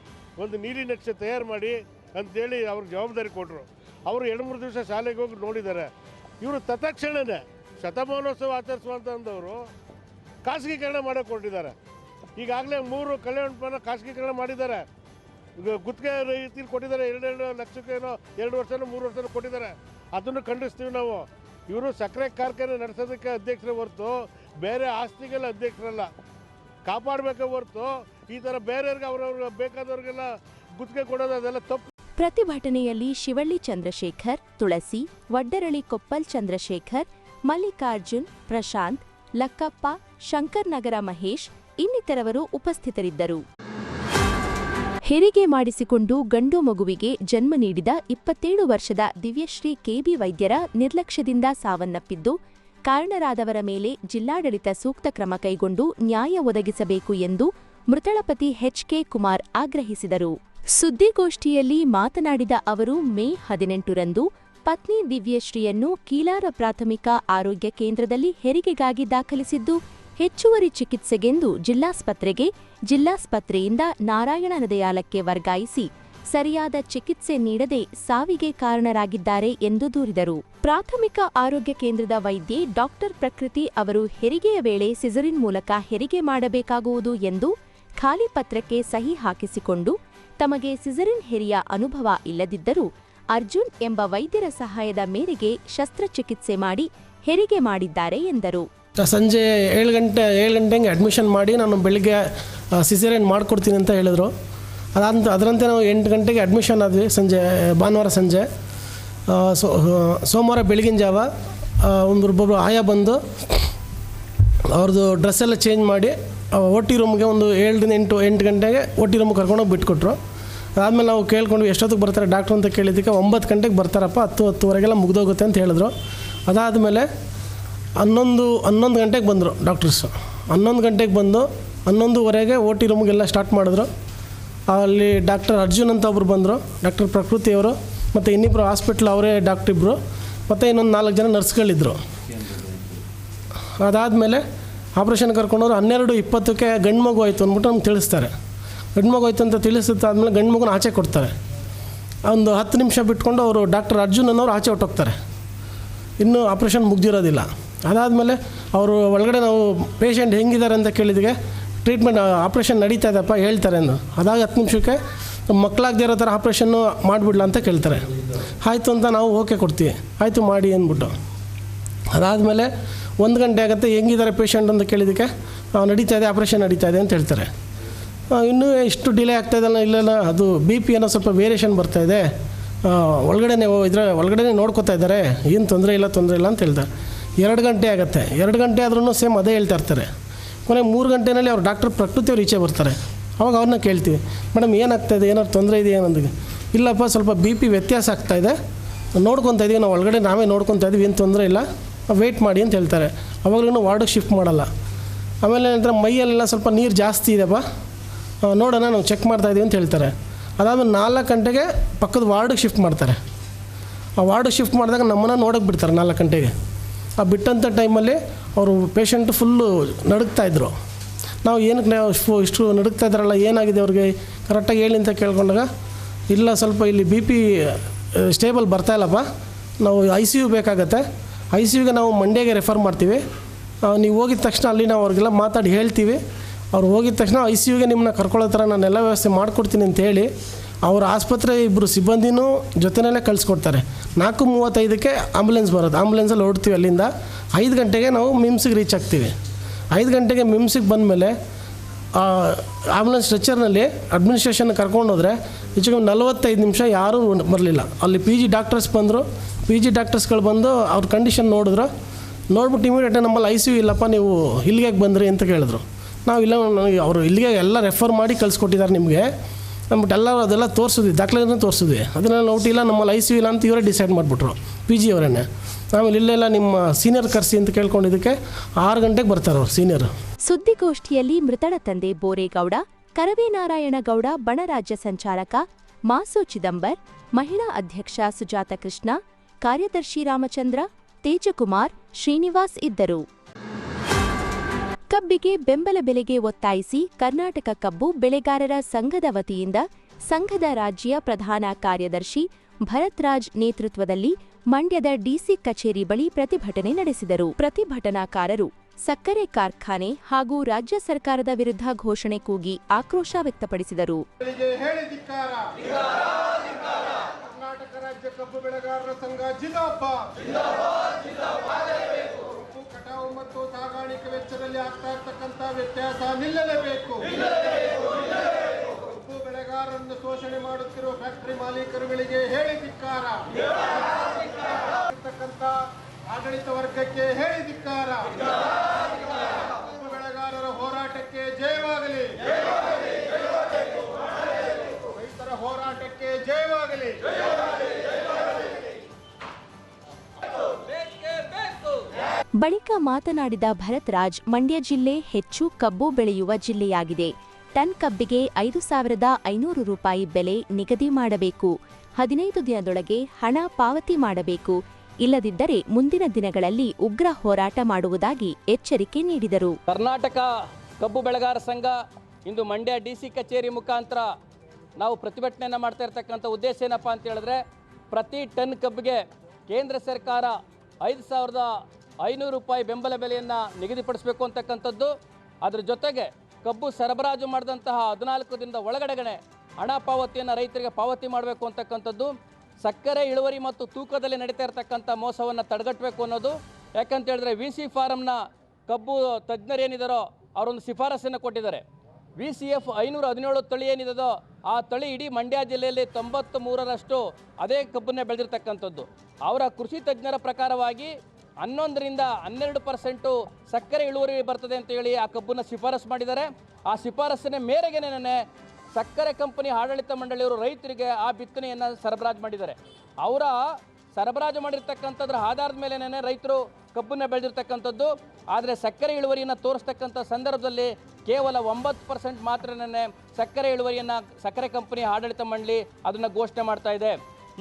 ಒಂದು ನೀಲಿ ನಕ್ಷೆ ತಯಾರು ಮಾಡಿ ಅಂತೇಳಿ ಅವ್ರಿಗೆ ಜವಾಬ್ದಾರಿ ಕೊಟ್ಟರು ಅವರು ಎರಡು ಮೂರು ದಿವಸ ಶಾಲೆಗೆ ಹೋಗಿ ನೋಡಿದ್ದಾರೆ. ಇವರು ತತ್ಕ್ಷಣನೇ ಶತಮಾನೋತ್ಸವ ಆಚರಿಸುವಂಥವ್ರು ಖಾಸಗೀಕರಣ ಮಾಡೋಕೆ ಕೊಟ್ಟಿದ್ದಾರೆ ಈಗಾಗಲೇ ಮೂರು ಕಲ್ಯಾಣ ಖಾಸಗೀಕರಣ ಮಾಡಿದ್ದಾರೆ. ಗುತ್ತಿಗೆ ರೀತಿಲಿ ಕೊಟ್ಟಿದ್ದಾರೆ. ಎರಡೆರಡು ಲಕ್ಷಕ್ಕೇನೋ ಎರಡು ವರ್ಷನೋ ಮೂರು ವರ್ಷನೂ ಕೊಟ್ಟಿದ್ದಾರೆ. ಅದನ್ನು ಖಂಡಿಸ್ತೀವಿ ನಾವು. ಇವರು ಸಕ್ಕರೆ ಕಾರ್ಖಾನೆ ನಡೆಸೋದಕ್ಕೆ ಅಧ್ಯಕ್ಷರೇ ಹೊರತು ಬೇರೆ ಆಸ್ತಿಗೆಲ್ಲ ಅಧ್ಯಕ್ಷರಲ್ಲ. ಕಾಪಾಡಬೇಕೇ ಹೊರತು ಈ ಥರ ಬೇರೆಯವ್ರಿಗೆ ಅವ್ರವ್ರಿಗೆ ಬೇಕಾದವ್ರಿಗೆಲ್ಲ ಗುತ್ತಿಗೆ ಕೊಡೋದು ಅದೆಲ್ಲ ತಪ್ಪು. ಪ್ರತಿಭಟನೆಯಲ್ಲಿ ಶಿವಳ್ಳಿ ಚಂದ್ರಶೇಖರ್, ತುಳಸಿ ವಡ್ಡರಳಿ ಕೊಪ್ಪಲ್ ಚಂದ್ರಶೇಖರ್, ಮಲ್ಲಿಕಾರ್ಜುನ್, ಪ್ರಶಾಂತ್, ಲಕ್ಕಪ್ಪ, ಶಂಕರ್ನಗರ ಮಹೇಶ್ ಇನ್ನಿತರವರು ಉಪಸ್ಥಿತರಿದ್ದರು. ಹೆರಿಗೆ ಮಾಡಿಸಿಕೊಂಡು ಗಂಡು ಮಗುವಿಗೆ ಜನ್ಮ ನೀಡಿದ ಇಪ್ಪತ್ತೇಳು ವರ್ಷದ ದಿವ್ಯಶ್ರೀ ಕೆಬಿ ವೈದ್ಯರ ನಿರ್ಲಕ್ಷ್ಯದಿಂದ ಸಾವನ್ನಪ್ಪಿದ್ದು, ಕಾರಣರಾದವರ ಮೇಲೆ ಜಿಲ್ಲಾಡಳಿತ ಸೂಕ್ತ ಕ್ರಮ ಕೈಗೊಂಡು ನ್ಯಾಯ ಒದಗಿಸಬೇಕು ಎಂದು ಮೃತಳಪತಿ ಎಚ್ಕೆ ಕುಮಾರ್ ಆಗ್ರಹಿಸಿದರು. ಸುದ್ದಿಗೋಷ್ಠಿಯಲ್ಲಿ ಮಾತನಾಡಿದ ಅವರು, ಮೇ ಹದಿನೆಂಟರಂದು ಪತ್ನಿ ದಿವ್ಯಶ್ರೀಯನ್ನು ಕೀಲಾರ ಪ್ರಾಥಮಿಕ ಆರೋಗ್ಯ ಕೇಂದ್ರದಲ್ಲಿ ಹೆರಿಗೆಗಾಗಿ ದಾಖಲಿಸಿದ್ದು, ಹೆಚ್ಚುವರಿ ಚಿಕಿತ್ಸೆಗೆಂದು ಜಿಲ್ಲಾಸ್ಪತ್ರೆಗೆ ಜಿಲ್ಲಾಸ್ಪತ್ರೆಯಿಂದ ನಾರಾಯಣ ಹೃದಯಾಲಯಕ್ಕೆ ವರ್ಗಾಯಿಸಿ ಸರಿಯಾದ ಚಿಕಿತ್ಸೆ ನೀಡದೆ ಸಾವಿಗೆ ಕಾರಣರಾಗಿದ್ದಾರೆ ಎಂದು ದೂರಿದರು. ಪ್ರಾಥಮಿಕ ಆರೋಗ್ಯ ಕೇಂದ್ರದ ವೈದ್ಯೆ ಡಾಕ್ಟರ್ ಪ್ರಕೃತಿ ಅವರು ಹೆರಿಗೆಯ ವೇಳೆ ಸಿಜರಿನ್ ಮೂಲಕ ಹೆರಿಗೆ ಮಾಡಬೇಕಾಗುವುದು ಎಂದು ಖಾಲಿ ಪತ್ರಕ್ಕೆ ಸಹಿ ಹಾಕಿಸಿಕೊಂಡು ತಮಗೆ ಸಿಸರಿನ್ ಹೆರಿಯ ಅನುಭವ ಇಲ್ಲದಿದ್ದರೂ ಅರ್ಜುನ್ ಎಂಬ ವೈದ್ಯರ ಸಹಾಯದ ಮೇರೆಗೆ ಶಸ್ತ್ರಚಿಕಿತ್ಸೆ ಮಾಡಿ ಹೆರಿಗೆ ಮಾಡಿದ್ದಾರೆ ಎಂದರು. ಸಂಜೆ ಏಳು ಗಂಟೆ, ಏಳು ಗಂಟೆಗೆ ಅಡ್ಮಿಷನ್ ಮಾಡಿ ನಾನು ಬೆಳಿಗ್ಗೆ ಸಿಸೇರಿಯನ್ ಮಾಡಿಕೊಡ್ತೀನಿ ಅಂತ ಹೇಳಿದರು. ಅದಂತ ಅದರಂತೆ ನಾವು ಎಂಟು ಗಂಟೆಗೆ ಅಡ್ಮಿಷನ್ ಆದ್ವಿ ಸಂಜೆ, ಭಾನುವಾರ ಸಂಜೆ. ಸೊ ಸೋಮವಾರ ಬೆಳಗಿನ ಜಾವ ಒಂದೊಬ್ಬರು ಆಯಾ ಬಂದು ಅವ್ರದ್ದು ಡ್ರೆಸ್ ಎಲ್ಲ ಚೇಂಜ್ ಮಾಡಿ ಒಟ್ಟಿ ಟಿ ರೂಮ್ಗೆ ಒಂದು ಏಳರಿಂದ ಎಂಟು ಎಂಟು ಗಂಟೆಗೆ ಒಟ್ಟಿ ಟಿ ರೂಮ್ಗೆ ಕರ್ಕೊಂಡೋಗಿ ಬಿಟ್ಕೊಟ್ರು. ಅದಾದಮೇಲೆ ನಾವು ಕೇಳ್ಕೊಂಡು ಎಷ್ಟೊತ್ತಿಗೆ ಬರ್ತಾರೆ ಡಾಕ್ಟ್ರು ಅಂತ ಕೇಳಿದ್ದಕ್ಕೆ ಒಂಬತ್ತು ಗಂಟೆಗೆ ಬರ್ತಾರಪ್ಪ, ಹತ್ತು, ಹತ್ತುವರೆಗೆಲ್ಲ ಮುಗ್ದೋಗುತ್ತೆ ಅಂತ ಹೇಳಿದ್ರು. ಅದಾದಮೇಲೆ ಹನ್ನೊಂದು ಹನ್ನೊಂದು ಗಂಟೆಗೆ ಬಂದರು ಡಾಕ್ಟರ್ಸು. ಹನ್ನೊಂದು ಗಂಟೆಗೆ ಬಂದು ಹನ್ನೊಂದುವರೆಗೆ ಓ ಟಿ ರೂಮ್ಗೆಲ್ಲ ಸ್ಟಾರ್ಟ್ ಮಾಡಿದ್ರು. ಅಲ್ಲಿ ಡಾಕ್ಟರ್ ಅರ್ಜುನ್ ಅಂತ ಒಬ್ಬರು ಬಂದರು, ಡಾಕ್ಟರ್ ಪ್ರಕೃತಿಯವರು ಮತ್ತು ಇನ್ನಿಬ್ಬರು ಹಾಸ್ಪಿಟ್ಲ್ ಅವರೇ ಡಾಕ್ಟ್ರ್ ಇಬ್ಬರು ಮತ್ತು ಇನ್ನೊಂದು ನಾಲ್ಕು ಜನ ನರ್ಸ್ಗಳಿದ್ದರು ಅದಾದಮೇಲೆ ಆಪ್ರೇಷನ್ ಕರ್ಕೊಂಡವ್ರು ಹನ್ನೆರಡು ಇಪ್ಪತ್ತಕ್ಕೆ ಗಂಡು ಮಗು ಆಯಿತು ಅಂದ್ಬಿಟ್ಟು ನಮ್ಗೆ ತಿಳಿಸ್ತಾರೆ. ಗಂಡು ಮಗು ಹೋಯ್ತು ಅಂತ ತಿಳಿಸುತ್ತಾದ್ಮೇಲೆ ಗಂಡು ಮಗುನ ಆಚೆ ಕೊಡ್ತಾರೆ. ಒಂದು ಹತ್ತು ನಿಮಿಷ ಬಿಟ್ಕೊಂಡು ಅವರು ಡಾಕ್ಟರ್ ಅರ್ಜುನ್ ಅನ್ನೋರು ಆಚೆ ಹೊಟ್ಟೋಗ್ತಾರೆ ಇನ್ನೂ ಆಪ್ರೇಷನ್ ಮುಗ್ದಿರೋದಿಲ್ಲ. ಅದಾದಮೇಲೆ ಅವರು ಒಳಗಡೆ ನಾವು ಪೇಷಂಟ್ ಹೆಂಗಿದ್ದಾರೆ ಅಂತ ಕೇಳಿದ್ಗೆ ಟ್ರೀಟ್ಮೆಂಟ್ ಆಪ್ರೇಷನ್ ನಡೀತಾ ಇದೆಪ್ಪ ಹೇಳ್ತಾರೆ ಅಂದು. ಅದಾಗ ಹತ್ತು ನಿಮಿಷಕ್ಕೆ ಮಕ್ಕಳಾಗದೇ ಇರೋ ಥರ ಆಪ್ರೇಷನ್ನು ಮಾಡಿಬಿಡ್ಲ ಅಂತ ಕೇಳ್ತಾರೆ. ಆಯಿತು ಅಂತ ನಾವು ಓಕೆ ಕೊಡ್ತೀವಿ. ಆಯಿತು ಮಾಡಿ ಅಂದ್ಬಿಟ್ಟು. ಅದಾದಮೇಲೆ ಒಂದು ಗಂಟೆ ಆಗುತ್ತೆ ಹೆಂಗಿದ್ದಾರೆ ಪೇಷಂಟ್ ಅಂತ ಕೇಳಿದ್ದಕ್ಕೆ "ಆ, ನಡೀತಾ ಇದೆ ಆಪ್ರೇಷನ್ ನಡೀತಾ ಇದೆ ಅಂತ ಹೇಳ್ತಾರೆ. ಇನ್ನೂ ಎಷ್ಟು ಡಿಲೇ ಆಗ್ತಾಯಿದೆ ಇದಲ್ಲ ಇಲ್ಲೆಲ್ಲ ಅದು ಬಿ ಪಿ ಏನೋ ಸ್ವಲ್ಪ ವೇರಿಯೇಷನ್ ಬರ್ತಾ ಇದೆ. ಒಳಗಡೆನೆ ಇದ್ರೆ ಒಳಗಡೆನೆ ನೋಡ್ಕೋತಾ ಇದ್ದಾರೆ. ಏನು ತೊಂದರೆ ಇಲ್ಲ ತೊಂದರೆ ಇಲ್ಲ ಅಂತ ಹೇಳ್ತಾರೆ. ಎರಡು ಗಂಟೆ ಆಗುತ್ತೆ. ಎರಡು ಗಂಟೆ ಆದ್ರೂ ಸೇಮ್ ಅದೇ ಹೇಳ್ತಾ ಇರ್ತಾರೆ. ಕೊನೆಗೆ ಮೂರು ಗಂಟೆನಲ್ಲಿ ಅವ್ರು ಡಾಕ್ಟರ್ ಪ್ರಕೃತಿ ಅವ್ರು ಈಚೆ ಬರ್ತಾರೆ. ಅವಾಗ ಅವ್ರನ್ನ ಕೇಳ್ತೀವಿ. ಮೇಡಮ್ ಏನಾಗ್ತಾಯಿದೆ ಏನಾದ್ರು ತೊಂದರೆ ಇದೆಯಾ? ಅನ್ನೋದಕ್ಕೆ ಇಲ್ಲಪ್ಪ, ಸ್ವಲ್ಪ ಬಿ ಪಿ ವ್ಯತ್ಯಾಸ ಆಗ್ತಾ ಇದೆ. ನೋಡ್ಕೊತಾ ಇದೀವಿ. ನಾವು ಒಳಗಡೆ ನಾವೇ ನೋಡ್ಕೊತಾ ಇದೀವಿ. ಏನು ತೊಂದರೆ ಇಲ್ಲ. ವೆಯ್ಟ್ ಮಾಡಿ ಅಂತ ಹೇಳ್ತಾರೆ. ಅವಾಗಲೂ ವಾರ್ಡಿಗೆ ಶಿಫ್ಟ್ ಮಾಡಲ್ಲ. ಆಮೇಲೆ ಏನಂದ್ರೆ ಮೈಯಲ್ಲೆಲ್ಲ ಸ್ವಲ್ಪ ನೀರು ಜಾಸ್ತಿ ಇದೆಪ್ಪ ನೋಡೋಣ ನಾವು ಚೆಕ್ ಮಾಡ್ತಾ ಇದ್ದೀವಿ ಅಂತ ಹೇಳ್ತಾರೆ. ಅದಾದ್ಮೇಲೆ ನಾಲ್ಕು ಗಂಟೆಗೆ ಪಕ್ಕದ ವಾರ್ಡಿಗೆ ಶಿಫ್ಟ್ ಮಾಡ್ತಾರೆ. ಆ ವಾರ್ಡಿಗೆ ಶಿಫ್ಟ್ ಮಾಡಿದಾಗ ನಮ್ಮನ್ನು ನೋಡೋಕೆ ಬಿಡ್ತಾರೆ ನಾಲ್ಕು ಗಂಟೆಗೆ. ಆ ಬಿಟ್ಟಂಥ ಟೈಮಲ್ಲಿ ಅವರು ಪೇಷಂಟ್ ಫುಲ್ಲು ನಡುಗ್ತಾ ಇದ್ರು. ನಾವು ಏನಕ್ಕೆ ನಾವು ಇಷ್ಟು ನಡುಗ್ತಾ ಇದ್ದಾರಲ್ಲ, ಏನಾಗಿದೆ ಅವ್ರಿಗೆ? ಕರೆಕ್ಟಾಗಿ ಹೇಳಿ ಅಂತ ಕೇಳ್ಕೊಂಡಾಗ, ಇಲ್ಲ ಸ್ವಲ್ಪ ಇಲ್ಲಿ ಬಿ ಪಿ ಸ್ಟೇಬಲ್ ಬರ್ತಾ ಇಲ್ಲಪ್ಪ. ನಾವು ಐ ಸಿ ಯು ಬೇಕಾಗತ್ತೆ. ಐ ಸಿ ಯುಗೆ ನಾವು ಮಂಡ್ಯಗೆ ರೆಫರ್ ಮಾಡ್ತೀವಿ. ನೀವು ಹೋಗಿದ ತಕ್ಷಣ ಅಲ್ಲಿ ನಾವು ಅವ್ರಿಗೆಲ್ಲ ಮಾತಾಡಿ ಹೇಳ್ತೀವಿ. ಅವ್ರು ಹೋಗಿದ ತಕ್ಷಣ ಐ ಸಿ ಯುಗೆ ನಿಮ್ಮನ್ನ ಕರ್ಕೊಳ್ಳೋ ಥರ ನಾನು ಎಲ್ಲ ವ್ಯವಸ್ಥೆ ಮಾಡಿಕೊಡ್ತೀನಿ ಅಂತ ಹೇಳಿ ಅವ್ರ ಆಸ್ಪತ್ರೆ ಇಬ್ಬರು ಸಿಬ್ಬಂದಿನೂ ಜೊತೆಯಲ್ಲೇ ಕಳಿಸ್ಕೊಡ್ತಾರೆ. ನಾಲ್ಕು ಮೂವತ್ತೈದಕ್ಕೆ ಆಂಬುಲೆನ್ಸ್ ಬರೋದು. ಆಂಬುಲೆನ್ಸಲ್ಲಿ ಓಡ್ತೀವಿ ಅಲ್ಲಿಂದ. ಐದು ಗಂಟೆಗೆ ನಾವು ಮಿಮ್ಸಿಗೆ ರೀಚ್ ಆಗ್ತೀವಿ. ಐದು ಗಂಟೆಗೆ ಮಿಮ್ಸಿಗೆ ಬಂದಮೇಲೆ ಆಂಬುಲೆನ್ಸ್ ಸ್ಟ್ರೆಚರ್ನಲ್ಲಿ ಅಡ್ಮಿನಿಸ್ಟ್ರೇಷನ್ ಕರ್ಕೊಂಡು ಹೋದರೆ ಹೆಚ್ಚು ನಲವತ್ತೈದು ನಿಮಿಷ ಯಾರೂ ಬರಲಿಲ್ಲ. ಅಲ್ಲಿ ಪಿ ಜಿ ಡಾಕ್ಟರ್ಸ್ ಬಂದರು. ಪಿ ಜಿ ಡಾಕ್ಟರ್ಸ್ಗಳು ಬಂದು ಅವ್ರ ಕಂಡೀಷನ್ ನೋಡಿದ್ರು. ನೋಡ್ಬಿಟ್ಟು ಇಮಿಡಿಯೇಟ್ ನಮ್ಮಲ್ಲಿ ಐ ಸಿ ಯು ಇಲ್ಲಪ್ಪ, ನೀವು ಇಲ್ಲಿಗೆ ಬಂದ್ರಿ ಅಂತ ಕೇಳಿದ್ರು. ನಾವು ಇಲ್ಲ ನನಗೆ ಅವರು ಇಲ್ಲಿಗೆ ಎಲ್ಲ ರೆಫರ್ ಮಾಡಿ ಕಳಿಸ್ಕೊಟ್ಟಿದ್ದಾರೆ ನಿಮಗೆ. ಅಂದ್ಬಿಟ್ಟು ಎಲ್ಲ ಅದೆಲ್ಲ ತೋರಿಸಿದ್ವಿ, ದಾಖಲೆಗಳನ್ನ ತೋರಿಸಿದ್ವಿ. ಅದನ್ನೆಲ್ಲ ನೋಟಿಲ್ಲ ನಮ್ಮಲ್ಲಿ ಐ ಸಿ ಇಲ್ಲ ಅಂತ ಇವರೇ ಡಿಸೈಡ್ ಮಾಡಿಬಿಟ್ರು ಪಿ ಜಿ ಅವರನ್ನೇ ಆಮೇಲೆ ಇಲ್ಲೆಲ್ಲ ನಿಮ್ಮ ಸೀನಿಯರ್ ಕರೆಸಿ ಅಂತ ಕೇಳ್ಕೊಂಡಿದ್ದಕ್ಕೆ ಆರು ಗಂಟೆಗೆ ಬರ್ತಾರೆ ಅವ್ರು ಸೀನಿಯರ್ ಸುದ್ದಿಗೋಷ್ಠಿಯಲ್ಲಿ ಮೃತಳ ತಂದೆ ಬೋರೇಗೌಡ ಗೌಡ ಬಣರಾಜ್ಯ ಸಂಚಾಲಕ ಮಾಸು ಚಿದಂಬರ್, ಮಹಿಳಾ ಅಧ್ಯಕ್ಷ ಸುಜಾತ ಕೃಷ್ಣ, ಕಾರ್ಯದರ್ಶಿ ರಾಮಚಂದ್ರ, ತೇಜಕುಮಾರ್, ಶ್ರೀನಿವಾಸ್ ಇದ್ದರು. ಕಬ್ಬಿಗೆ ಬೆಂಬಲ ಬೆಲೆಗೆ ಒತ್ತಾಯಿಸಿ ಕರ್ನಾಟಕ ಕಬ್ಬು ಬೆಳೆಗಾರರ ಸಂಘದ ವತಿಯಿಂದ ಸಂಘದ ರಾಜ್ಯ ಪ್ರಧಾನ ಕಾರ್ಯದರ್ಶಿ ಭರತ್ ರಾಜ್ ನೇತೃತ್ವದಲ್ಲಿ ಮಂಡ್ಯದ ಡಿಸಿ ಕಚೇರಿ ಬಳಿ ಪ್ರತಿಭಟನೆ ನಡೆಸಿದರು. ಪ್ರತಿಭಟನಾಕಾರರು ಸಕ್ಕರೆ ಕಾರ್ಖಾನೆ ಹಾಗೂ ರಾಜ್ಯ ಸರ್ಕಾರದ ವಿರುದ್ಧ ಘೋಷಣೆ ಕೂಗಿ ಆಕ್ರೋಶ ವ್ಯಕ್ತಪಡಿಸಿದರು. ಕರ್ನಾಟಕ ರಾಜ್ಯ ಕಬ್ಬು ಬೆಳೆಗಾರರ ಸಂಘ ಮತ್ತು ಸಾಗಾಣಿಕೆ ವೆಚ್ಚದಲ್ಲಿ ಆಗ್ತಾ ಇರ್ತಕ್ಕಂಥ ವ್ಯತ್ಯಾಸ ನಿಲ್ಲಲೇಬೇಕು. ಕಬ್ಬು ಬೆಳೆಗಾರರನ್ನು ಶೋಷಣೆ ಮಾಡುತ್ತಿರುವ ಫ್ಯಾಕ್ಟರಿ ಮಾಲೀಕರುಗಳಿಗೆ ಹೇಳಿ ಧಿಕ್ಕಾರ. ಆಡಳಿತ ವರ್ಗಕ್ಕೆ ಹೇಳಿ ಧಿಕ್ಕಾರ. ಕಬ್ಬು ಬೆಳೆಗಾರರ ಹೋರಾಟಕ್ಕೆ ಜಯವಾಗಲಿ. ರೈತರ ಹೋರಾಟಕ್ಕೆ ಜಯವಾಗಲಿ. ಬಳಿಕ ಮಾತನಾಡಿದ ಭರತ್ ರಾಜ್ ಮಂಡ್ಯ ಜಿಲ್ಲೆ ಹೆಚ್ಚು ಕಬ್ಬು ಬೆಳೆಯುವ ಜಿಲ್ಲೆಯಾಗಿದೆ. ಟನ್ ಕಬ್ಬಿಗೆ ಐದು ಸಾವಿರದ ಐನೂರು ರೂಪಾಯಿ ಬೆಲೆ ನಿಗದಿ ಮಾಡಬೇಕು. ಹದಿನೈದು ದಿನದೊಳಗೆ ಹಣ ಪಾವತಿ ಮಾಡಬೇಕು. ಇಲ್ಲದಿದ್ದರೆ ಮುಂದಿನ ದಿನಗಳಲ್ಲಿ ಉಗ್ರ ಹೋರಾಟ ಮಾಡುವುದಾಗಿ ಎಚ್ಚರಿಕೆ ನೀಡಿದರು. ಕರ್ನಾಟಕ ಕಬ್ಬು ಬೆಳೆಗಾರ ಸಂಘ ಇಂದು ಮಂಡ್ಯ ಡಿಸಿ ಕಚೇರಿ ಮುಖಾಂತರ ನಾವು ಪ್ರತಿಭಟನೆಯನ್ನು ಮಾಡ್ತಾ ಇರತಕ್ಕಂಥ ಉದ್ದೇಶ ಏನಪ್ಪ ಅಂತ ಹೇಳಿದ್ರೆ, ಪ್ರತಿ ಟನ್ ಕಬ್ಬಿಗೆ ಕೇಂದ್ರ ಸರ್ಕಾರ ಐದು ಸಾವಿರದ ಐನೂರು ರೂಪಾಯಿ ಬೆಂಬಲ ಬೆಲೆಯನ್ನು ನಿಗದಿಪಡಿಸಬೇಕು ಅಂತಕ್ಕಂಥದ್ದು. ಅದರ ಜೊತೆಗೆ ಕಬ್ಬು ಸರಬರಾಜು ಮಾಡಿದಂತಹ ಹದಿನಾಲ್ಕು ದಿನದ ಒಳಗಡೆಗಣೆ ಹಣ ಪಾವತಿಯನ್ನು ರೈತರಿಗೆ ಪಾವತಿ ಮಾಡಬೇಕು ಅಂತಕ್ಕಂಥದ್ದು. ಸಕ್ಕರೆ, ಇಳುವರಿ ಮತ್ತು ತೂಕದಲ್ಲಿ ನಡೀತಾ ಇರತಕ್ಕಂಥ ಮೋಸವನ್ನು ತಡೆಗಟ್ಟಬೇಕು ಅನ್ನೋದು. ಯಾಕಂತ ಹೇಳಿದ್ರೆ ವಿ ಸಿ ಫಾರಮ್ನ ಕಬ್ಬು ತಜ್ಞರೇನಿದ್ದಾರೋ ಅವರೊಂದು ಶಿಫಾರಸನ್ನು ಕೊಟ್ಟಿದ್ದಾರೆ. ವಿ ಸಿ ಎಫ್ ಐನೂರ ಹದಿನೇಳು ತಳಿ ಏನಿದೆಯೋ ಆ ತಳಿ ಇಡೀ ಮಂಡ್ಯ ಜಿಲ್ಲೆಯಲ್ಲಿ ತೊಂಬತ್ತು ಮೂರರಷ್ಟು ಅದೇ ಕಬ್ಬನ್ನೇ ಬೆಳೆದಿರ್ತಕ್ಕಂಥದ್ದು. ಅವರ ಕೃಷಿ ತಜ್ಞರ ಪ್ರಕಾರವಾಗಿ ಹನ್ನೊಂದರಿಂದ ಹನ್ನೆರಡು ಪರ್ಸೆಂಟು ಸಕ್ಕರೆ ಇಳುವರಿ ಬರ್ತದೆ ಅಂತ ಹೇಳಿ ಆ ಕಬ್ಬನ್ನು ಶಿಫಾರಸು ಮಾಡಿದ್ದಾರೆ. ಆ ಶಿಫಾರಸ್ಸಿನ ಮೇರೆಗೆ ನೆನೆ ಸಕ್ಕರೆ ಕಂಪನಿ ಆಡಳಿತ ಮಂಡಳಿಯವರು ರೈತರಿಗೆ ಆ ಬಿತ್ತನೆಯನ್ನು ಸರಬರಾಜು ಮಾಡಿದ್ದಾರೆ. ಅವರ ಸರಬರಾಜು ಮಾಡಿರ್ತಕ್ಕಂಥದ್ರ ಆಧಾರದ ಮೇಲೆನೇ ರೈತರು ಕಬ್ಬನ್ನು ಬೆಳೆದಿರ್ತಕ್ಕಂಥದ್ದು. ಆದರೆ ಸಕ್ಕರೆ ಇಳುವರಿಯನ್ನು ತೋರಿಸ್ತಕ್ಕಂಥ ಸಂದರ್ಭದಲ್ಲಿ ಕೇವಲ ಒಂಬತ್ತು ಪರ್ಸೆಂಟ್ ಮಾತ್ರನೇ ಸಕ್ಕರೆ ಇಳುವರಿಯನ್ನು ಸಕ್ಕರೆ ಕಂಪನಿ ಆಡಳಿತ ಮಂಡಳಿ ಅದನ್ನು ಘೋಷಣೆ ಮಾಡ್ತಾ ಇದೆ.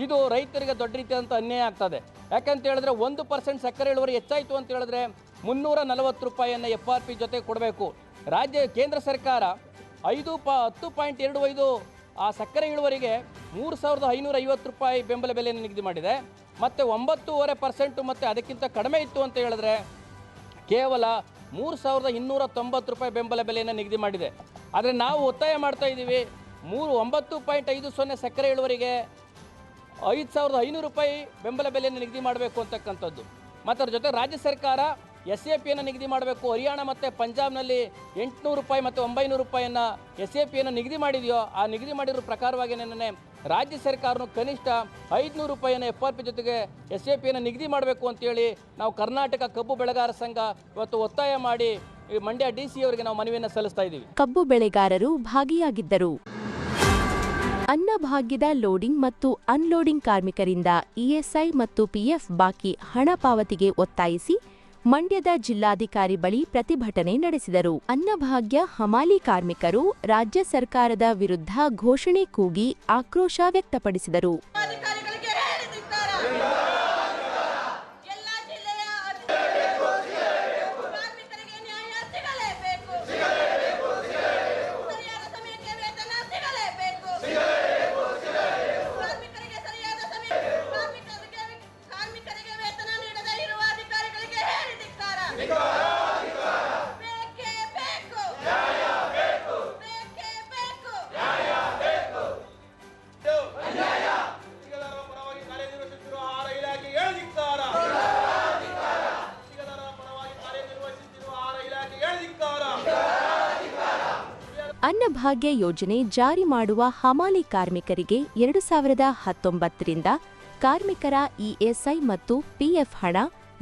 ಇದು ರೈತರಿಗೆ ದೊಡ್ಡ ರೀತಿಯಾದಂಥ ಅನ್ಯಾಯ ಆಗ್ತದೆ. ಯಾಕಂತ ಹೇಳಿದ್ರೆ ಒಂದು ಪರ್ಸೆಂಟ್ ಸಕ್ಕರೆ ಇಳುವರಿ ಹೆಚ್ಚಾಯಿತು ಅಂತ ಹೇಳಿದ್ರೆ ಮುನ್ನೂರ ನಲವತ್ತು ರೂಪಾಯಿಯನ್ನು ಎಫ್ ಆರ್ ಪಿ ಜೊತೆ ಕೊಡಬೇಕು. ರಾಜ್ಯ, ಕೇಂದ್ರ ಸರ್ಕಾರ ಐದು ಪ, ಹತ್ತು ಪಾಯಿಂಟ್ ಎರಡು ಐದು ಆ ಸಕ್ಕರೆ ಇಳುವರಿಗೆ ಮೂರು ಸಾವಿರದ ಐನೂರ ಐವತ್ತು ರೂಪಾಯಿ ಬೆಂಬಲ ಬೆಲೆಯನ್ನು ನಿಗದಿ ಮಾಡಿದೆ. ಮತ್ತು ಒಂಬತ್ತೂವರೆ ಪರ್ಸೆಂಟು ಮತ್ತು ಅದಕ್ಕಿಂತ ಕಡಿಮೆ ಇತ್ತು ಅಂತ ಹೇಳಿದ್ರೆ ಕೇವಲ ಮೂರು ಸಾವಿರದ ಇನ್ನೂರ ತೊಂಬತ್ತು ರೂಪಾಯಿ ಬೆಂಬಲ ಬೆಲೆಯನ್ನು ನಿಗದಿ ಮಾಡಿದೆ. ಆದರೆ ನಾವು ಒತ್ತಾಯ ಮಾಡ್ತಾ ಇದ್ದೀವಿ, ಮೂರು, ಒಂಬತ್ತು ಪಾಯಿಂಟ್ ಐದು ಸೊನ್ನೆ ಸಕ್ಕರೆ ಇಳುವರಿಗೆ ಐದು ಸಾವಿರದ ಐನೂರು ರೂಪಾಯಿ ಬೆಂಬಲ ಬೆಲೆಯನ್ನು ನಿಗದಿ ಮಾಡಬೇಕು ಅಂತಕ್ಕಂಥದ್ದು. ಮತ್ತು ಅದ್ರ ಜೊತೆ ರಾಜ್ಯ ಸರ್ಕಾರ ಎಸ್ ಎ ಪಿಯನ್ನು ನಿಗದಿ ಮಾಡಬೇಕು. ಹರಿಯಾಣ ಮತ್ತು ಪಂಜಾಬ್ನಲ್ಲಿ ಎಂಟುನೂರು ರೂಪಾಯಿ ಮತ್ತು ಒಂಬೈನೂರು ರೂಪಾಯಿಯನ್ನು ಎಸ್ ಎ ಪಿಯನ್ನು ನಿಗದಿ ಮಾಡಿದೆಯೋ, ಆ ನಿಗದಿ ಮಾಡಿರೋ ಪ್ರಕಾರವಾಗಿ ನೆನ್ನೆ ರಾಜ್ಯ ಸರ್ಕಾರನು ಕನಿಷ್ಠ ಐದುನೂರು ರೂಪಾಯಿಯನ್ನು ಎಫ್ ಆರ್ ಪಿ ಜೊತೆಗೆ ಎಸ್ ಎ ಪಿಯನ್ನು ನಿಗದಿ ಮಾಡಬೇಕು ಅಂತೇಳಿ ನಾವು ಕರ್ನಾಟಕ ಕಬ್ಬು ಬೆಳೆಗಾರ ಸಂಘ ಇವತ್ತು ಒತ್ತಾಯ ಮಾಡಿ ಮಂಡ್ಯ ಡಿ ಸಿ ಅವರಿಗೆ ನಾವು ಮನವಿಯನ್ನು ಸಲ್ಲಿಸ್ತಾ ಇದ್ದೀವಿ. ಕಬ್ಬು ಬೆಳೆಗಾರರು ಭಾಗಿಯಾಗಿದ್ದರು. ಅನ್ನಭಾಗ್ಯದ ಲೋಡಿಂಗ್ ಮತ್ತು ಅನ್ಲೋಡಿಂಗ್ ಕಾರ್ಮಿಕರಿಂದ ಇಎಸ್ಐ ಮತ್ತು ಪಿಎಫ್ ಬಾಕಿ ಹಣ ಪಾವತಿಗೆ ಒತ್ತಾಯಿಸಿ ಮಂಡ್ಯದ ಜಿಲ್ಲಾಧಿಕಾರಿ ಬಳಿ ಪ್ರತಿಭಟನೆ ನಡೆಸಿದರು. ಅನ್ನಭಾಗ್ಯ ಹಮಾಲಿ ಕಾರ್ಮಿಕರು ರಾಜ್ಯ ಸರ್ಕಾರದ ವಿರುದ್ಧ ಘೋಷಣೆ ಕೂಗಿ ಆಕ್ರೋಶ ವ್ಯಕ್ತಪಡಿಸಿದರು. ಅನ್ನಭಾಗ್ಯ ಯೋಜನೆ ಜಾರಿ ಮಾಡುವ ಹಮಾಲಿ ಕಾರ್ಮಿಕರಿಗೆ ಎರಡು ಸಾವಿರದ ಹತ್ತೊಂಬತ್ತರಿಂದ ಕಾರ್ಮಿಕರ ಇಎಸ್ಐ ಮತ್ತು ಪಿಎಫ್ ಹಣ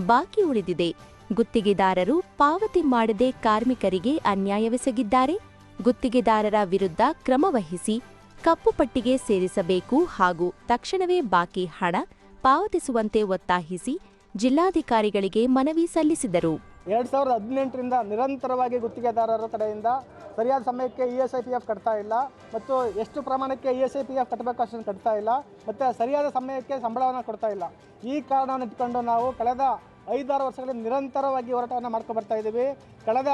ಬಾಕಿ ಉಳಿದಿದೆ. ಗುತ್ತಿಗೆದಾರರು ಪಾವತಿ ಮಾಡದೆ ಕಾರ್ಮಿಕರಿಗೆ ಅನ್ಯಾಯವೆಸಗಿದ್ದಾರೆ. ಗುತ್ತಿಗೆದಾರರ ವಿರುದ್ಧ ಕ್ರಮ ವಹಿಸಿ ಕಪ್ಪು ಪಟ್ಟಿಗೆ ಸೇರಿಸಬೇಕು ಹಾಗೂ ತಕ್ಷಣವೇ ಬಾಕಿ ಹಣ ಪಾವತಿಸುವಂತೆ ಒತ್ತಾಯಿಸಿ ಜಿಲ್ಲಾಧಿಕಾರಿಗಳಿಗೆ ಮನವಿ ಸಲ್ಲಿಸಿದರು. ಎರಡು ಸಾವಿರದ ಹದಿನೆಂಟರಿಂದ ನಿರಂತರವಾಗಿ ಗುತ್ತಿಗೆದಾರರ ಕಡೆಯಿಂದ ಸರಿಯಾದ ಸಮಯಕ್ಕೆ E S I P F ಕಟ್ತಾ ಇಲ್ಲ. ಮತ್ತು ಎಷ್ಟು ಪ್ರಮಾಣಕ್ಕೆ E S I P F ಕಟ್ಟಬೇಕು ಅಷ್ಟನ್ನು ಕಟ್ತಾ ಇಲ್ಲ. ಮತ್ತು ಸರಿಯಾದ ಸಮಯಕ್ಕೆ ಸಂಬಳವನ್ನು ಕೊಡ್ತಾ ಇಲ್ಲ. ಈ ಕಾರಣವನ್ನು ಇಟ್ಕೊಂಡು ನಾವು ಕಳೆದ ಐದಾರು ವರ್ಷಗಳಿಂದ ನಿರಂತರವಾಗಿ ಹೋರಾಟವನ್ನು ಮಾಡ್ಕೊಂಡು ಬರ್ತಾ ಇದ್ದೀವಿ. ಕಳೆದ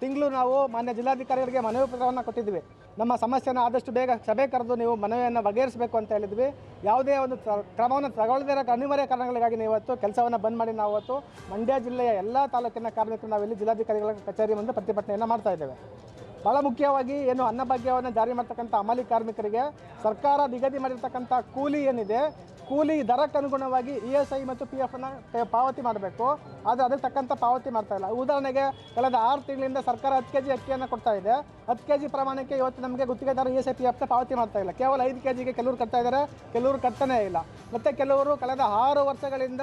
ತಿಂಗಳು ನಾವು ಮಾನ್ಯ ಜಿಲ್ಲಾಧಿಕಾರಿಗಳಿಗೆ ಮನವಿ ಪತ್ರವನ್ನು ಕೊಟ್ಟಿದ್ವಿ. ನಮ್ಮ ಸಮಸ್ಯೆನ ಆದಷ್ಟು ಬೇಗ ಸಭೆ ಕರೆದು ನೀವು ಮನವಿಯನ್ನು ಬಗೆಹರಿಸಬೇಕು ಅಂತ ಹೇಳಿದ್ವಿ. ಯಾವುದೇ ಒಂದು ಕ್ರಮವನ್ನು ತಗೊಳ್ಳದೇ ಇರೋ ಅನಿವಾರ್ಯ ಕಾರಣಗಳಿಗಾಗಿ ನೀವು ಇವತ್ತು ಕೆಲಸವನ್ನು ಬಂದ್ ಮಾಡಿ ನಾವು ಇವತ್ತು ಮಂಡ್ಯ ಜಿಲ್ಲೆಯ ಎಲ್ಲ ತಾಲೂಕಿನ ಕಾರ್ಮಿಕರು ನಾವಿಲ್ಲಿ ಜಿಲ್ಲಾಧಿಕಾರಿಗಳ ಕಚೇರಿ ಮುಂದೆ ಪ್ರತಿಭಟನೆಯನ್ನು ಮಾಡ್ತಾ ಇದ್ದೇವೆ. ಭಾಳ ಮುಖ್ಯವಾಗಿ ಏನು ಅನ್ನಭಾಗ್ಯವನ್ನು ಜಾರಿ ಮಾಡ್ತಕ್ಕಂಥ ಅಮಲಿ ಕಾರ್ಮಿಕರಿಗೆ ಸರ್ಕಾರ ನಿಗದಿ ಮಾಡಿರ್ತಕ್ಕಂಥ ಕೂಲಿ ಏನಿದೆ ಕೂಲಿ ದರಕ್ಕೆ ಅನುಗುಣವಾಗಿ ಇ ಎಸ್ ಐ ಮತ್ತು ಪಿ ಎಫ್ ಅನ್ನು ಪಾವತಿ ಮಾಡಬೇಕು. ಆದರೆ ಅದಕ್ಕೆ ತಕ್ಕಂಥ ಪಾವತಿ ಮಾಡ್ತಾ ಇಲ್ಲ. ಉದಾಹರಣೆಗೆ ಕಳೆದ ಆರು ತಿಂಗಳಿಂದ ಸರ್ಕಾರ ಹತ್ತು ಕೆ ಜಿ ಅಕ್ಕಿಯನ್ನು ಕೊಡ್ತಾ ಇದೆ. ಹತ್ತು ಕೆ ಜಿ ಪ್ರಮಾಣಕ್ಕೆ ಇವತ್ತು ನಮಗೆ ಗುತ್ತಿಗೆದಾರ ಇ ಎಸ್ ಐ ಪಿ ಎಫ್ನ ಪಾವತಿ ಮಾಡ್ತಾ ಇಲ್ಲ. ಕೇವಲ ಐದು ಕೆ ಜಿಗೆ ಕೆಲವರು ಕಟ್ತಾ ಇದ್ದಾರೆ ಕೆಲವರು ಕಟ್ತಾನೇ ಇಲ್ಲ. ಮತ್ತು ಕೆಲವರು ಕಳೆದ ಆರು ವರ್ಷಗಳಿಂದ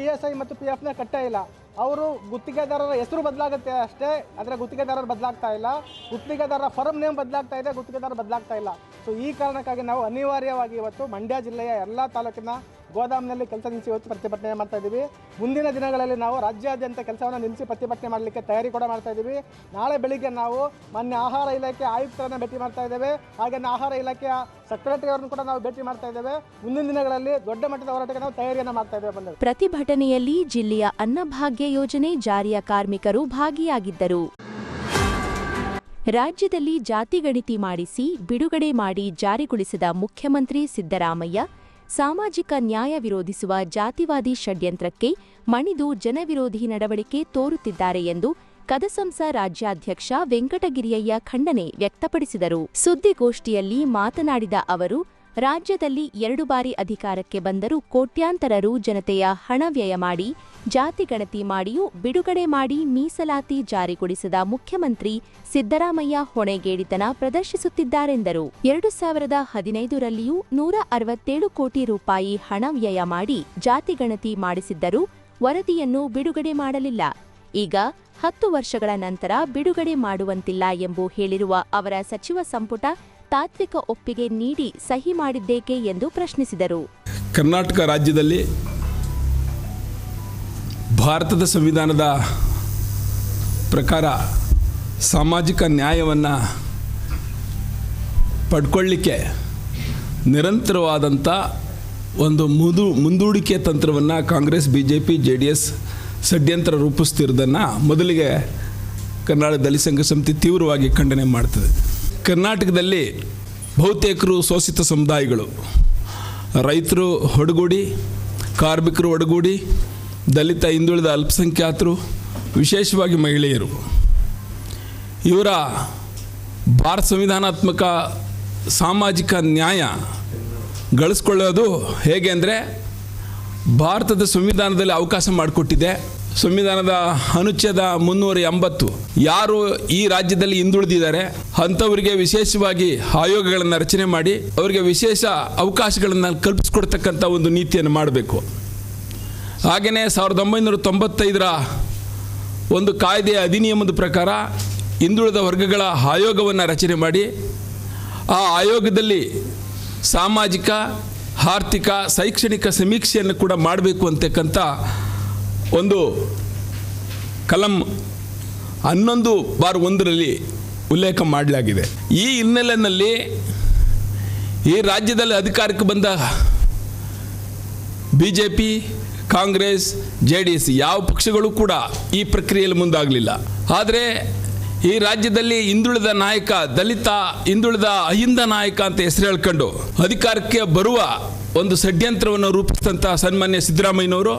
ಇ ಎಸ್ ಐ ಮತ್ತು ಪಿ ಎಫ್ನ ಕಟ್ಟೇ ಇಲ್ಲ. ಅವರು ಗುತ್ತಿಗೆದಾರರ ಹೆಸರು ಬದಲಾಗುತ್ತೆ ಅಷ್ಟೇ, ಆದರೆ ಗುತ್ತಿಗೆದಾರರು ಬದಲಾಗ್ತಾ ಇಲ್ಲ. ಗುತ್ತಿಗೆದಾರರ ಫರ್ಮ್ ನೇಮ್ ಬದಲಾಗ್ತಾ ಇದೆ ಗುತ್ತಿಗೆದಾರ ಬದಲಾಗ್ತಾ ಇಲ್ಲ. ಸೊ ಈ ಕಾರಣಕ್ಕಾಗಿ ನಾವು ಅನಿವಾರ್ಯವಾಗಿ ಇವತ್ತು ಮಂಡ್ಯ ಜಿಲ್ಲೆಯ ಎಲ್ಲ ತಾಲೂಕಿನ ಗೋದಾಮ್ನಲ್ಲಿ ಕೆಲಸ ನಿಲ್ಲಿಸಿ ಇವತ್ತು ಪ್ರತಿಭಟನೆ ಮಾಡ್ತಾ ಇದ್ದೀವಿ. ಮುಂದಿನ ದಿನಗಳಲ್ಲಿ ನಾವು ರಾಜ್ಯಾದ್ಯಂತ ಕೆಲಸವನ್ನು ನಿಲ್ಲಿಸಿ ಪ್ರತಿಭಟನೆ ಮಾಡಲಿಕ್ಕೆ ತಯಾರಿ ಕೂಡ ಮಾಡ್ತಾ ಇದ್ದೀವಿ. ನಾಳೆ ಬೆಳಿಗ್ಗೆ ನಾವು ಮೊನ್ನೆ ಆಹಾರ ಇಲಾಖೆ ಆಯುಕ್ತರನ್ನು ಭೇಟಿ ಮಾಡ್ತಾ ಇದ್ದೇವೆ. ಹಾಗೆ ಆಹಾರ ಇಲಾಖೆಯ ಸೆಕ್ರೆಟರಿ ಅವರನ್ನು ಕೂಡ ನಾವು ಭೇಟಿ ಮಾಡ್ತಾ ಇದ್ದೇವೆ. ಮುಂದಿನ ದಿನಗಳಲ್ಲಿ ದೊಡ್ಡ ಮಟ್ಟದ ಹೋರಾಟಕ್ಕೆ ನಾವು ತಯಾರಿಯನ್ನು ಮಾಡ್ತಾ ಇದ್ದೇವೆ ಬಂದ ಪ್ರತಿಭಟನೆಯಲ್ಲಿ ಜಿಲ್ಲೆಯ ಅನ್ನಭಾಗ್ಯ ಯೋಜನೆ ಜಾರಿಯ ಕಾರ್ಮಿಕರು ಭಾಗಿಯಾಗಿದ್ದರು. ರಾಜ್ಯದಲ್ಲಿ ಜಾತಿ ಗಣಿತಿ ಮಾಡಿಸಿ ಬಿಡುಗಡೆ ಮಾಡಿ ಜಾರಿಗೊಳಿಸಿದ ಮುಖ್ಯಮಂತ್ರಿ ಸಿದ್ದರಾಮಯ್ಯ ಸಾಮಾಜಿಕ ನ್ಯಾಯ ವಿರೋಧಿಸುವ ಜಾತಿವಾದಿ ಷಡ್ಯಂತ್ರಕ್ಕೆ ಮಣಿದು ಜನವಿರೋಧಿ ನಡವಳಿಕೆ ತೋರುತ್ತಿದ್ದಾರೆ ಎಂದು ಕದಸಂಸ ರಾಜ್ಯಾಧ್ಯಕ್ಷ ವೆಂಕಟಗಿರಿಯಯ್ಯ ಖಂಡನೆ ವ್ಯಕ್ತಪಡಿಸಿದರು. ಸುದ್ದಿಗೋಷ್ಠಿಯಲ್ಲಿ ಮಾತನಾಡಿದ ಅವರು ರಾಜ್ಯದಲ್ಲಿ ಎರಡು ಬಾರಿ ಅಧಿಕಾರಕ್ಕೆ ಬಂದರೂ ಕೋಟ್ಯಾಂತರ ರು ಜನತೆಯ ಹಣ ವ್ಯಯ ಮಾಡಿ, ಜಾತಿ ಗಣತಿ ಮಾಡಿಯೂ ಬಿಡುಗಡೆ ಮಾಡಿ ಮೀಸಲಾತಿ ಜಾರಿಗೊಳಿಸಿದ ಮುಖ್ಯಮಂತ್ರಿ ಸಿದ್ದರಾಮಯ್ಯ ಹೊಣೆಗೇಡಿತನ ಪ್ರದರ್ಶಿಸುತ್ತಿದ್ದಾರೆಂದರು. ಎರಡು ಸಾವಿರದ ಹದಿನೈದರಲ್ಲಿಯೂ ನೂರ ಅರವತ್ತೇಳು ಕೋಟಿ ರೂಪಾಯಿ ಹಣ ವ್ಯಯ ಮಾಡಿ ಜಾತಿ ಗಣತಿ ಮಾಡಿಸಿದ್ದರೂ ವರದಿಯನ್ನು ಬಿಡುಗಡೆ ಮಾಡಲಿಲ್ಲ. ಈಗ ಹತ್ತು ವರ್ಷಗಳ ನಂತರ ಬಿಡುಗಡೆ ಮಾಡುವಂತಿಲ್ಲ ಎಂದು ಹೇಳಿರುವ ಅವರ ಸಚಿವ ಸಂಪುಟ ತಾತ್ವಿಕ ಒಪ್ಪಿಗೆ ನೀಡಿ ಸಹಿ ಮಾಡಿದ್ದೇಕೆ ಎಂದು ಪ್ರಶ್ನಿಸಿದರು. ಕರ್ನಾಟಕ ರಾಜ್ಯದಲ್ಲಿ ಭಾರತದ ಸಂವಿಧಾನದ ಪ್ರಕಾರ ಸಾಮಾಜಿಕ ನ್ಯಾಯವನ್ನು ಪಡ್ಕೊಳ್ಳಿಕ್ಕೆ ನಿರಂತರವಾದಂಥ ಒಂದು ಮುದು ಮುಂದೂಡಿಕೆ ತಂತ್ರವನ್ನು Congress B J P J D S ಷಡ್ಯಂತ್ರ ರೂಪಿಸ್ತಿರೋದನ್ನು ಮೊದಲಿಗೆ ಕರ್ನಾಟಕ ದಲಿತ ಸಂಘ ಸಮಿತಿ ತೀವ್ರವಾಗಿ ಖಂಡನೆ ಮಾಡ್ತದೆ. ಕರ್ನಾಟಕದಲ್ಲಿ ಬಹುತೇಕರು ಶೋಷಿತ ಸಮುದಾಯಗಳು. ರೈತರು ಒಡಗೂಡಿ, ಕಾರ್ಮಿಕರು ಒಡಗೂಡಿ, ದಲಿತ, ಹಿಂದುಳಿದ ಅಲ್ಪಸಂಖ್ಯಾತರು, ವಿಶೇಷವಾಗಿ ಮಹಿಳೆಯರು. ಇವರ ಭಾರತ ಸಂವಿಧಾನಾತ್ಮಕ ಸಾಮಾಜಿಕ ನ್ಯಾಯ ಗಳಿಸ್ಕೊಳ್ಳೋದು ಹೇಗೆ ಅಂದರೆ ಭಾರತದ ಸಂವಿಧಾನದಲ್ಲಿ ಅವಕಾಶ ಮಾಡಿಕೊಟ್ಟಿದೆ. ಸಂವಿಧಾನದ ಅನುಚ್ಛೇದ ಮುನ್ನೂರ ಎಂಬತ್ತು. ಯಾರು ಈ ರಾಜ್ಯದಲ್ಲಿ ಹಿಂದುಳಿದಿದ್ದಾರೆ, ಅಂಥವರಿಗೆ ವಿಶೇಷವಾಗಿ ಆಯೋಗಗಳನ್ನು ರಚನೆ ಮಾಡಿ, ಅವರಿಗೆ ವಿಶೇಷ ಅವಕಾಶಗಳನ್ನು ಕಲ್ಪಿಸಿಕೊಡ್ತಕ್ಕಂಥ ಒಂದು ನೀತಿಯನ್ನು ಮಾಡಬೇಕು. ಹಾಗೆಯೇ ಸಾವಿರದ ಒಂಬೈನೂರ ತೊಂಬತ್ತೈದರ ಒಂದು ಕಾಯ್ದೆಯ ಅಧಿನಿಯಮದ ಪ್ರಕಾರ ಹಿಂದುಳಿದ ವರ್ಗಗಳ ಆಯೋಗವನ್ನು ರಚನೆ ಮಾಡಿ, ಆ ಆಯೋಗದಲ್ಲಿ ಸಾಮಾಜಿಕ, ಆರ್ಥಿಕ, ಶೈಕ್ಷಣಿಕ ಸಮೀಕ್ಷೆಯನ್ನು ಕೂಡ ಮಾಡಬೇಕು ಅಂತಕ್ಕಂಥ ಒಂದು ಕಲಂ ಹನ್ನೊಂದು ಬಾರ್ ಒಂದರಲ್ಲಿ ಉಲ್ಲೇಖ ಮಾಡಲಾಗಿದೆ. ಈ ಹಿನ್ನೆಲೆಯಲ್ಲಿ ಈ ರಾಜ್ಯದಲ್ಲಿ ಅಧಿಕಾರಕ್ಕೆ ಬಂದ B J P Congress J D S ಯಾವ ಪಕ್ಷಗಳು ಕೂಡ ಈ ಪ್ರಕ್ರಿಯೆಯಲ್ಲಿ ಮುಂದಾಗಲಿಲ್ಲ. ಆದರೆ ಈ ರಾಜ್ಯದಲ್ಲಿ ಹಿಂದುಳಿದ ನಾಯಕ ದಲಿತ, ಹಿಂದುಳಿದ ಅಹಿಂದ ನಾಯಕ ಅಂತ ಹೆಸರು ಹೇಳ್ಕೊಂಡು ಅಧಿಕಾರಕ್ಕೆ ಬರುವ ಒಂದು ಷಡ್ಯಂತ್ರವನ್ನು ರೂಪಿಸಿದಂಥ ಸನ್ಮಾನ್ಯ ಸಿದ್ದರಾಮಯ್ಯನವರು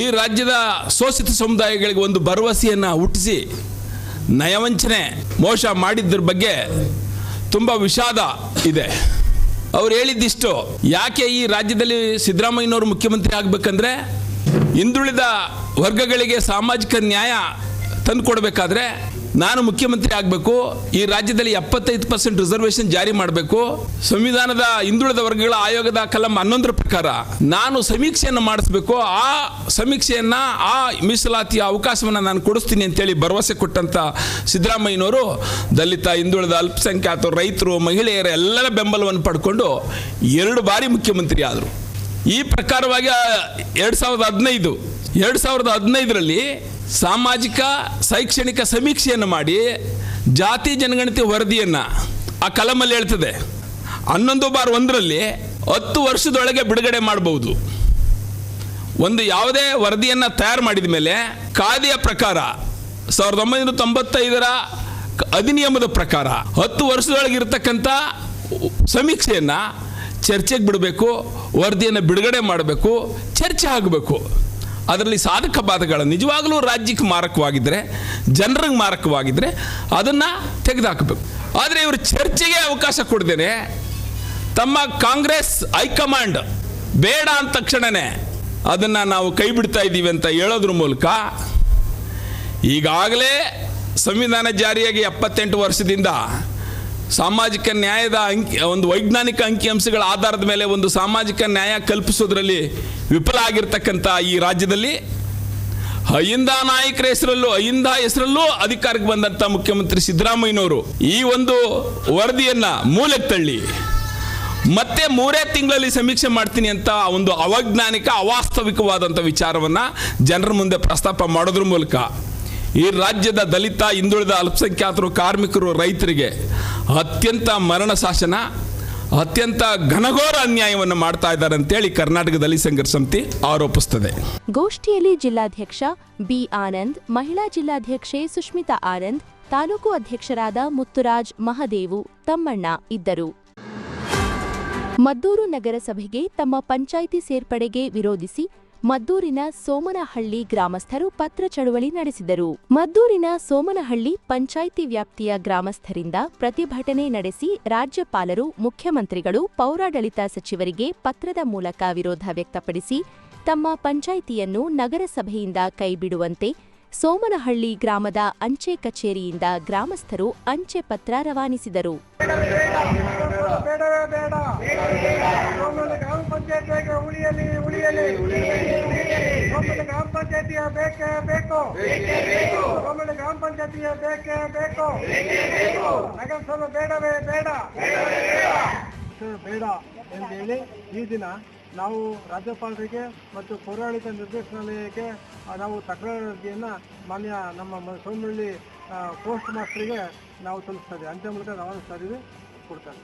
ಈ ರಾಜ್ಯದ ಶೋಷಿತ ಸಮುದಾಯಗಳಿಗೆ ಒಂದು ಭರವಸೆಯನ್ನು ಹುಟ್ಟಿಸಿ ನಯವಂಚನೆ ಮೋಸ ಮಾಡಿದ್ದರ ಬಗ್ಗೆ ತುಂಬ ವಿಷಾದ ಇದೆ. ಅವ್ರು ಹೇಳಿದ್ದಿಷ್ಟು ಯಾಕೆ ಈ ರಾಜ್ಯದಲ್ಲಿ ಸಿದ್ದರಾಮಯ್ಯನವರು ಮುಖ್ಯಮಂತ್ರಿ ಆಗಬೇಕಂದ್ರೆ ಹಿಂದುಳಿದ ವರ್ಗಗಳಿಗೆ ಸಾಮಾಜಿಕ ನ್ಯಾಯ ತಂದುಕೊಡ್ಬೇಕಾದ್ರೆ ನಾನು ಮುಖ್ಯಮಂತ್ರಿ ಆಗಬೇಕು, ಈ ರಾಜ್ಯದಲ್ಲಿ ಎಪ್ಪತ್ತೈದು ಪರ್ಸೆಂಟ್ ರಿಸರ್ವೇಷನ್ ಜಾರಿ ಮಾಡಬೇಕು, ಸಂವಿಧಾನದ ಹಿಂದುಳಿದ ವರ್ಗಗಳ ಆಯೋಗದ ಕಲಂ ಹನ್ನೊಂದರ ಪ್ರಕಾರ ನಾನು ಸಮೀಕ್ಷೆಯನ್ನು ಮಾಡಿಸ್ಬೇಕು, ಆ ಸಮೀಕ್ಷೆಯನ್ನು, ಆ ಮೀಸಲಾತಿಯ ಅವಕಾಶವನ್ನು ನಾನು ಕೊಡಿಸ್ತೀನಿ ಅಂತೇಳಿ ಭರವಸೆ ಕೊಟ್ಟಂತ ಸಿದ್ದರಾಮಯ್ಯನವರು ದಲಿತ, ಹಿಂದುಳಿದ ಅಲ್ಪಸಂಖ್ಯಾತರು ರೈತರು, ಮಹಿಳೆಯರ ಎಲ್ಲರ ಬೆಂಬಲವನ್ನು ಪಡ್ಕೊಂಡು ಎರಡು ಬಾರಿ ಮುಖ್ಯಮಂತ್ರಿ ಆದರು. ಈ ಪ್ರಕಾರವಾಗಿ ಎರಡು ಸಾವಿರದ ಹದಿನೈದು ಎರಡು ಸಾವಿರದ ಹದಿನೈದರಲ್ಲಿ ಸಾಮಾಜಿಕ, ಶೈಕ್ಷಣಿಕ ಸಮೀಕ್ಷೆಯನ್ನು ಮಾಡಿ ಜಾತಿ ಜನಗಣತಿ ವರದಿಯನ್ನು ಆ ಕಲಮಲ್ಲಿ ಹೇಳ್ತದೆ. ಹನ್ನೊಂದು ಬಾರ್ ಒಂದರಲ್ಲಿ ಹತ್ತು ವರ್ಷದೊಳಗೆ ಬಿಡುಗಡೆ ಮಾಡಬಹುದು. ಒಂದು ಯಾವುದೇ ವರದಿಯನ್ನು ತಯಾರು ಮಾಡಿದ ಮೇಲೆ ಕಾಯ್ದೆಯ ಪ್ರಕಾರ ಸಾವಿರದ ಒಂಬೈನೂರ ತೊಂಬತ್ತೈದರ ಅಧಿನಿಯಮದ ಪ್ರಕಾರ ಹತ್ತು ವರ್ಷದೊಳಗೆ ಇರತಕ್ಕಂಥ ಸಮೀಕ್ಷೆಯನ್ನು ಚರ್ಚೆಗೆ ಬಿಡಬೇಕು, ವರದಿಯನ್ನು ಬಿಡುಗಡೆ ಮಾಡಬೇಕು, ಚರ್ಚೆ ಆಗಬೇಕು. ಅದರಲ್ಲಿ ಸಾಧಕ ಬಾಧಕಗಳು ನಿಜವಾಗಲೂ ರಾಜ್ಯಕ್ಕೆ ಮಾರಕವಾಗಿದ್ದರೆ ಜನರಿಗೆ ಮಾರಕವಾಗಿದ್ದರೆ ಅದನ್ನು ತೆಗೆದುಹಾಕಬೇಕು. ಆದರೆ ಇವರು ಚರ್ಚೆಗೆ ಅವಕಾಶ ಕೊಡ್ದೇನೆ, ತಮ್ಮ ಕಾಂಗ್ರೆಸ್ ಹೈಕಮಾಂಡ್ ಬೇಡ ಅಂದ ತಕ್ಷಣವೇ ಅದನ್ನು ನಾವು ಕೈ ಬಿಡ್ತಾ ಇದ್ದೀವಿ ಅಂತ ಹೇಳೋದ್ರ ಮೂಲಕ ಈಗಾಗಲೇ ಸಂವಿಧಾನ ಜಾರಿಯಾಗಿ ಎಪ್ಪತ್ತೆಂಟು ವರ್ಷದಿಂದ ಸಾಮಾಜಿಕ ನ್ಯಾಯದ ಅಂಕಿ, ಒಂದು ವೈಜ್ಞಾನಿಕ ಅಂಕಿಅಂಶಗಳ ಆಧಾರದ ಮೇಲೆ ಒಂದು ಸಾಮಾಜಿಕ ನ್ಯಾಯ ಕಲ್ಪಿಸೋದ್ರಲ್ಲಿ ವಿಫಲ ಆಗಿರ್ತಕ್ಕಂಥ ಈ ರಾಜ್ಯದಲ್ಲಿ ಅಹಿಂದ ನಾಯಕರ ಹೆಸರಲ್ಲೂ, ಅಹಿಂದ ಹೆಸರಲ್ಲೂ ಅಧಿಕಾರಕ್ಕೆ ಬಂದಂಥ ಮುಖ್ಯಮಂತ್ರಿ ಸಿದ್ದರಾಮಯ್ಯನವರು ಈ ಒಂದು ವರದಿಯನ್ನು ಮೂಲಕ್ಕೆ ತಳ್ಳಿ, ಮತ್ತೆ ಮೂರೇ ತಿಂಗಳಲ್ಲಿ ಸಮೀಕ್ಷೆ ಮಾಡ್ತೀನಿ ಅಂತ ಒಂದು ಅವೈಜ್ಞಾನಿಕ, ಅವಾಸ್ತವಿಕವಾದಂಥ ವಿಚಾರವನ್ನು ಜನರ ಮುಂದೆ ಪ್ರಸ್ತಾಪ ಮಾಡೋದ್ರ ಮೂಲಕ ಈ ರಾಜ್ಯದ ದಲಿತ, ಹಿಂದುಳಿದ ಅಲ್ಪಸಂಖ್ಯಾತರು, ಕಾರ್ಮಿಕರು, ರೈತರಿಗೆ ಅತ್ಯಂತ ಮರಣ ಶಾಸನ, ಅತ್ಯಂತ ಘನಘೋರ ಅನ್ಯಾಯವನ್ನು ಮಾಡ್ತಾ ಇದ್ದಾರೆ ಅಂತೇಳಿ ಕರ್ನಾಟಕ ದಲಿತ ಸಂಘರ್ಷ ಸಮಿತಿ ಆರೋಪಿಸುತ್ತದೆ ಗೋಷ್ಠಿಯಲ್ಲಿ ಜಿಲ್ಲಾಧ್ಯಕ್ಷ ಬಿ ಆನಂದ್, ಮಹಿಳಾ ಜಿಲ್ಲಾಧ್ಯಕ್ಷೆ ಸುಷ್ಮಿತಾ ಆನಂದ್, ತಾಲೂಕು ಅಧ್ಯಕ್ಷರಾದ ಮುತ್ತುರಾಜ್ ಮಹದೇವು ತಮ್ಮಣ್ಣ ಇದ್ದರು. ಮದ್ದೂರು ನಗರಸಭೆಗೆ ತಮ್ಮ ಪಂಚಾಯಿತಿ ಸೇರ್ಪಡೆಗೆ ವಿರೋಧಿಸಿ ಮದ್ದೂರಿನ ಸೋಮನಹಳ್ಳಿ ಗ್ರಾಮಸ್ಥರು ಪತ್ರ ಚಳುವಳಿ ನಡೆಸಿದರು. ಮದ್ದೂರಿನ ಸೋಮನಹಳ್ಳಿ ಪಂಚಾಯಿತಿ ವ್ಯಾಪ್ತಿಯ ಗ್ರಾಮಸ್ಥರಿಂದ ಪ್ರತಿಭಟನೆ ನಡೆಸಿ ರಾಜ್ಯಪಾಲರು, ಮುಖ್ಯಮಂತ್ರಿಗಳು, ಪೌರಾಡಳಿತ ಸಚಿವರಿಗೆ ಪತ್ರದ ಮೂಲಕ ವಿರೋಧ ವ್ಯಕ್ತಪಡಿಸಿ ತಮ್ಮ ಪಂಚಾಯಿತಿಯನ್ನು ನಗರಸಭೆಯಿಂದ ಕೈಬಿಡುವಂತೆ ಸೋಮನಹಳ್ಳಿ ಗ್ರಾಮದ ಅಂಚೆ ಕಚೇರಿಯಿಂದ ಗ್ರಾಮಸ್ಥರು ಅಂಚೆ ಪತ್ರ ರವಾನಿಸಿದರು. ಬೇಡವೇ ಬೇಡ ಸೋಮನ ಗ್ರಾಮ ಪಂಚಾಯತಿಗೆ ಉಳಿಯಲಿ ಉಳಿಯಲಿ ಸೋಮನ ಗ್ರಾಮ ಪಂಚಾಯತಿಯ ಬೇಕೇ ಬೇಕು. ಸೋಮನ ಗ್ರಾಮ ಪಂಚಾಯತಿಯ ಬೇಕೇ ಬೇಕು. ನಗರಸಭೆ ಬೇಡವೇ ಬೇಡ. ಬೇಡ ಎಂದು ಹೇಳಿ ಈ ದಿನ ನಾವು ರಾಜ್ಯಪಾಲರಿಗೆ ಮತ್ತು ಪೌರಾಡಳಿತ ನಿರ್ದೇಶನಾಲಯಕ್ಕೆ ನಾವು ತಕರಾರು ಅರ್ಜಿಯನ್ನು ಮಾನ್ಯ ನಮ್ಮ ಸೋಮನಹಳ್ಳಿ ಪೋಸ್ಟ್ ಮಾಸ್ಟರಿಗೆ ನಾವು ತಲುಪಿಸ್ತಾ ಇದ್ದೀವಿ. ಅಂತ ಮೂಲಕ ರವಾನಿಸ್ತಾ ಇದ್ದೀವಿ ಕೊಡ್ತಾರೆ